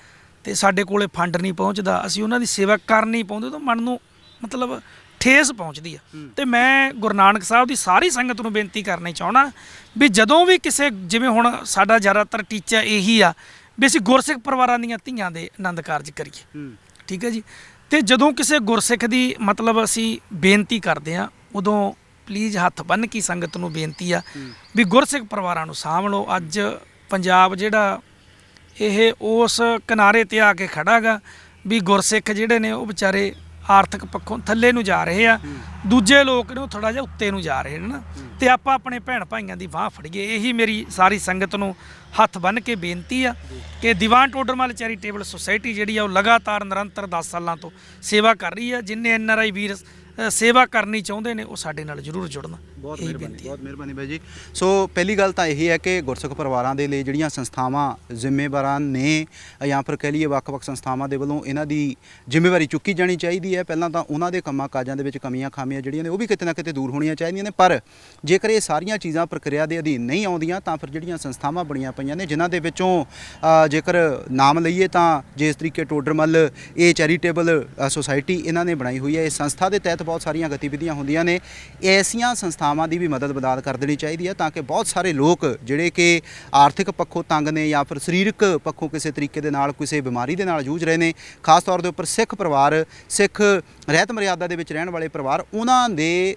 ਤੇ ਸਾਡੇ ਕੋਲੇ ਫੰਡ ਨਹੀਂ ਪਹੁੰਚਦਾ ਅਸੀਂ ਉਹਨਾਂ ਦੀ ਸੇਵਾ ਕਰ ਨਹੀਂ ਪਾਉਂਦੇ ਤਾਂ ਮਨ ਨੂੰ ਮਤਲਬ ਠੇਸ ਪਹੁੰਚਦੀ ਆ। ਤੇ ਮੈਂ ਗੁਰੂ ਨਾਨਕ ਸਾਹਿਬ ਦੀ ਸਾਰੀ ਸੰਗਤ ਨੂੰ ਬੇਨਤੀ ਕਰਨੀ ਚਾਹਣਾ ਵੀ ਜਦੋਂ ਵੀ ਕਿਸੇ ਜਿਵੇਂ ਹੁਣ ਸਾਡਾ ਜ਼ਿਆਦਾਤਰ ਟੀਚਾ ਇਹੀ ਆ ਵੀ ਅਸੀਂ ਗੁਰਸਿੱਖ ਪਰਿਵਾਰਾਂ ਦੀਆਂ ਧੀਆਂ ਦੇ ਆਨੰਦ ਕਾਰਜ ਕਰੀਏ। ਠੀਕ ਹੈ ਜੀ? ਤੇ ਜਦੋਂ ਕਿਸੇ ਗੁਰਸਿੱਖ ਦੀ ਮਤਲਬ ਅਸੀਂ ਬੇਨਤੀ ਕਰਦੇ ਆ ਉਦੋਂ ਪਲੀਜ਼ ਹੱਥ ਬੰਨ ਕੇ ਸੰਗਤ ਨੂੰ ਬੇਨਤੀ ਆ ਵੀ ਗੁਰਸਿੱਖ ਪਰਿਵਾਰਾਂ ਨੂੰ ਸਾਂਭ ਲਓ ਅੱਜ ਪੰਜਾਬ ਜਿਹੜਾ ਇਹ ਉਸ ਕਿਨਾਰੇ ਤੇ ਆ ਕੇ ਖੜਾਗਾ ਵੀ ਗੁਰਸਿੱਖ ਜਿਹੜੇ ਨੇ ਉਹ ਵਿਚਾਰੇ ਆਰਥਿਕ ਪੱਖੋਂ ਥੱਲੇ ਨੂੰ ਜਾ ਰਹੇ ਆ। ਦੂਜੇ ਲੋਕ ਨੇ ਉਹ ਥੋੜਾ ਜਿਹਾ ਉੱਤੇ ਨੂੰ ਜਾ ਰਹੇ ਨੇ ਨਾ। ਤੇ ਆਪਾਂ ਆਪਣੇ ਭੈਣ ਭਾਈਆਂ ਦੀ ਬਾਹ ਫੜੀਏ। ਇਹੀ ਮੇਰੀ ਸਾਰੀ ਸੰਗਤ ਨੂੰ ਹੱਥ ਬੰਨ ਕੇ ਬੇਨਤੀ ਆ ਕਿ ਦੀਵਾਨ ਟੋਡਰਮਲ ਚੈਰੀਟੇਬਲ ਸੁਸਾਇਟੀ ਜਿਹੜੀ ਆ ਉਹ ਲਗਾਤਾਰ ਨਿਰੰਤਰ 10 ਸਾਲਾਂ ਤੋਂ ਸੇਵਾ ਕਰ ਰਹੀ ਆ। ਜਿੰਨੇ ਐਨ ਆਰ ਆਈ ਵੀਰ ਸੇਵਾ ਕਰਨੀ ਚਾਹੁੰਦੇ ਨੇ ਉਹ ਸਾਡੇ ਨਾਲ ਜ਼ਰੂਰ ਜੁੜਨ। ਬਹੁਤ ਇਹੀ ਮਿਹਰਬਾਨੀ ਬਹੁਤ ਮਿਹਰਬਾਨੀ ਬਾਈ ਜੀ। ਸੋ ਪਹਿਲੀ ਗੱਲ ਤਾਂ ਇਹ ਹੈ ਕਿ ਗੁਰਸਿੱਖ ਪਰਿਵਾਰਾਂ ਦੇ ਲਈ ਜਿਹੜੀਆਂ ਸੰਸਥਾਵਾਂ ਜ਼ਿੰਮੇਵਾਰਾਂ ਨੇ ਜਾਂ ਫਿਰ ਕਹਿ ਲਈਏ ਵੱਖ-ਵੱਖ ਸੰਸਥਾਵਾਂ ਦੇ ਵੱਲੋਂ ਇਹਨਾਂ ਦੀ ਜ਼ਿੰਮੇਵਾਰੀ ਚੁੱਕੀ ਜਾਣੀ ਚਾਹੀਦੀ ਹੈ। ਪਹਿਲਾਂ ਤਾਂ ਉਹਨਾਂ ਦੇ ਕੰਮਾਂ ਕਾਜਾਂ ਦੇ ਵਿੱਚ ਕਮੀਆਂ ਖਾਮੀਆਂ ਜਿਹੜੀਆਂ ਨੇ ਉਹ ਵੀ ਕਿਤੇ ਨਾ ਕਿਤੇ ਦੂਰ ਹੋਣੀਆਂ ਚਾਹੀਦੀਆਂ ਨੇ। ਪਰ ਜੇਕਰ ਇਹ ਸਾਰੀਆਂ ਚੀਜ਼ਾਂ ਪ੍ਰਕਿਰਿਆ ਦੇ ਅਧੀਨ ਨਹੀਂ ਆਉਂਦੀਆਂ ਤਾਂ ਫਿਰ ਜਿਹੜੀਆਂ ਸੰਸਥਾਵਾਂ ਬਣੀਆਂ ਪਈਆਂ ਨੇ ਜਿਨ੍ਹਾਂ ਦੇ ਵਿੱਚੋਂ ਜੇਕਰ ਨਾਮ ਲਈਏ ਤਾਂ ਜਿਸ ਤਰੀਕੇ ਟੋਡਰਮਲ ਇਹ ਚੈਰੀਟੇਬਲ ਸੁਸਾਇਟੀ ਇਹਨਾਂ ਨੇ ਬਣਾਈ ਹੋਈ ਹੈ। ਇਸ ਸੰਸਥਾ ਦੇ ਤਹਿਤ ਬਹੁਤ ਸਾਰੀਆਂ ਗਤੀਵਿਧੀਆਂ ਹੁੰਦੀਆਂ ਨੇ। ਐਸੀਆਂ ਸੰਸਥਾਵਾਂ ਦੀ ਵੀ ਮਦਦ ਬਦਾਦ ਕਰ ਦੇਣੀ ਚਾਹੀਦੀ ਹੈ ਤਾਂ ਕਿ ਬਹੁਤ ਸਾਰੇ ਲੋਕ ਜਿਹੜੇ ਕਿ ਆਰਥਿਕ ਪੱਖੋਂ ਤੰਗ ਨੇ ਜਾਂ ਫਿਰ ਸਰੀਰਕ ਪੱਖੋਂ ਕਿਸੇ ਤਰੀਕੇ ਦੇ ਨਾਲ ਕਿਸੇ ਬਿਮਾਰੀ ਦੇ ਨਾਲ ਜੂਝ ਰਹੇ ਨੇ, ਖਾਸ ਤੌਰ ਦੇ ਉੱਪਰ ਸਿੱਖ ਪਰਿਵਾਰ, ਸਿੱਖ ਰਹਿਤ ਮਰਿਆਦਾ ਦੇ ਵਿੱਚ ਰਹਿਣ ਵਾਲੇ ਪਰਿਵਾਰ, ਉਹਨਾਂ ਦੇ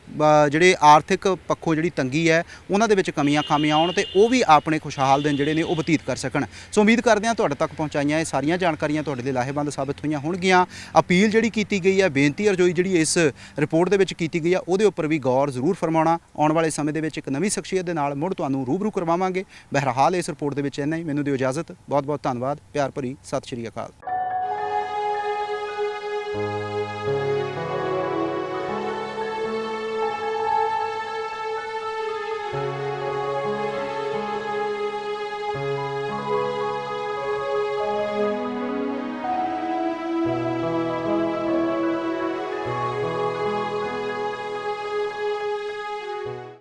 ਜਿਹੜੇ ਆਰਥਿਕ ਪੱਖੋਂ ਜਿਹੜੀ ਤੰਗੀ ਹੈ, ਉਹਨਾਂ ਦੇ ਵਿੱਚ ਕਮੀਆਂ ਖਾਮੀਆਂ ਆਉਣ ਤੇ ਉਹ ਵੀ ਆਪਣੇ ਖੁਸ਼ਹਾਲ ਦਿਨ ਜਿਹੜੇ ਨੇ ਉਹ ਬਤੀਤ ਕਰ ਸਕਣ। ਸੋ ਉਮੀਦ ਕਰਦੇ ਹਾਂ ਤੁਹਾਡੇ ਤੱਕ ਪਹੁੰਚਾਈਆਂ ਇਹ ਸਾਰੀਆਂ ਜਾਣਕਾਰੀਆਂ ਤੁਹਾਡੇ ਲਈ ਲਾਹੇਵੰਦ ਸਾਬਤ ਹੋਈਆਂ ਹੋਣਗੀਆਂ। ਅਪੀਲ ਜਿਹੜੀ ਕੀਤੀ ਗਈ ਹੈ, ਬੇਨਤੀ ਅਰਜ਼ੋਈ ਜਿਹੜੀ ਇਸ ਰਿਪੋਰਟ ਦੇ ਵਿੱਚ ਕੀਤੀ ਗਈ ਆ ਉਹਦੇ ਉੱਪਰ ਵੀ ਗੌਰ ਜ਼ਰੂਰ ਫਰਮਾਉਣਾ। ਆਉਣ ਵਾਲੇ ਸਮੇਂ ਦੇ ਵਿੱਚ ਇੱਕ ਨਵੀਂ ਸ਼ਖਸੀਅਤ ਦੇ ਨਾਲ ਮੁੜ ਤੁਹਾਨੂੰ ਰੂਬਰੂ ਕਰਵਾਵਾਂਗੇ। ਬਹਿਰਹਾਲ ਇਸ ਰਿਪੋਰਟ ਦੇ ਵਿੱਚ ਇੰਨਾ ਹੀ। ਮੈਨੂੰ ਦਿਓ ਇਜਾਜ਼ਤ। ਬਹੁਤ ਬਹੁਤ ਧੰਨਵਾਦ। ਪਿਆਰ ਭਰੀ ਸਤਿ ਸ਼੍ਰੀ ਅਕਾਲ।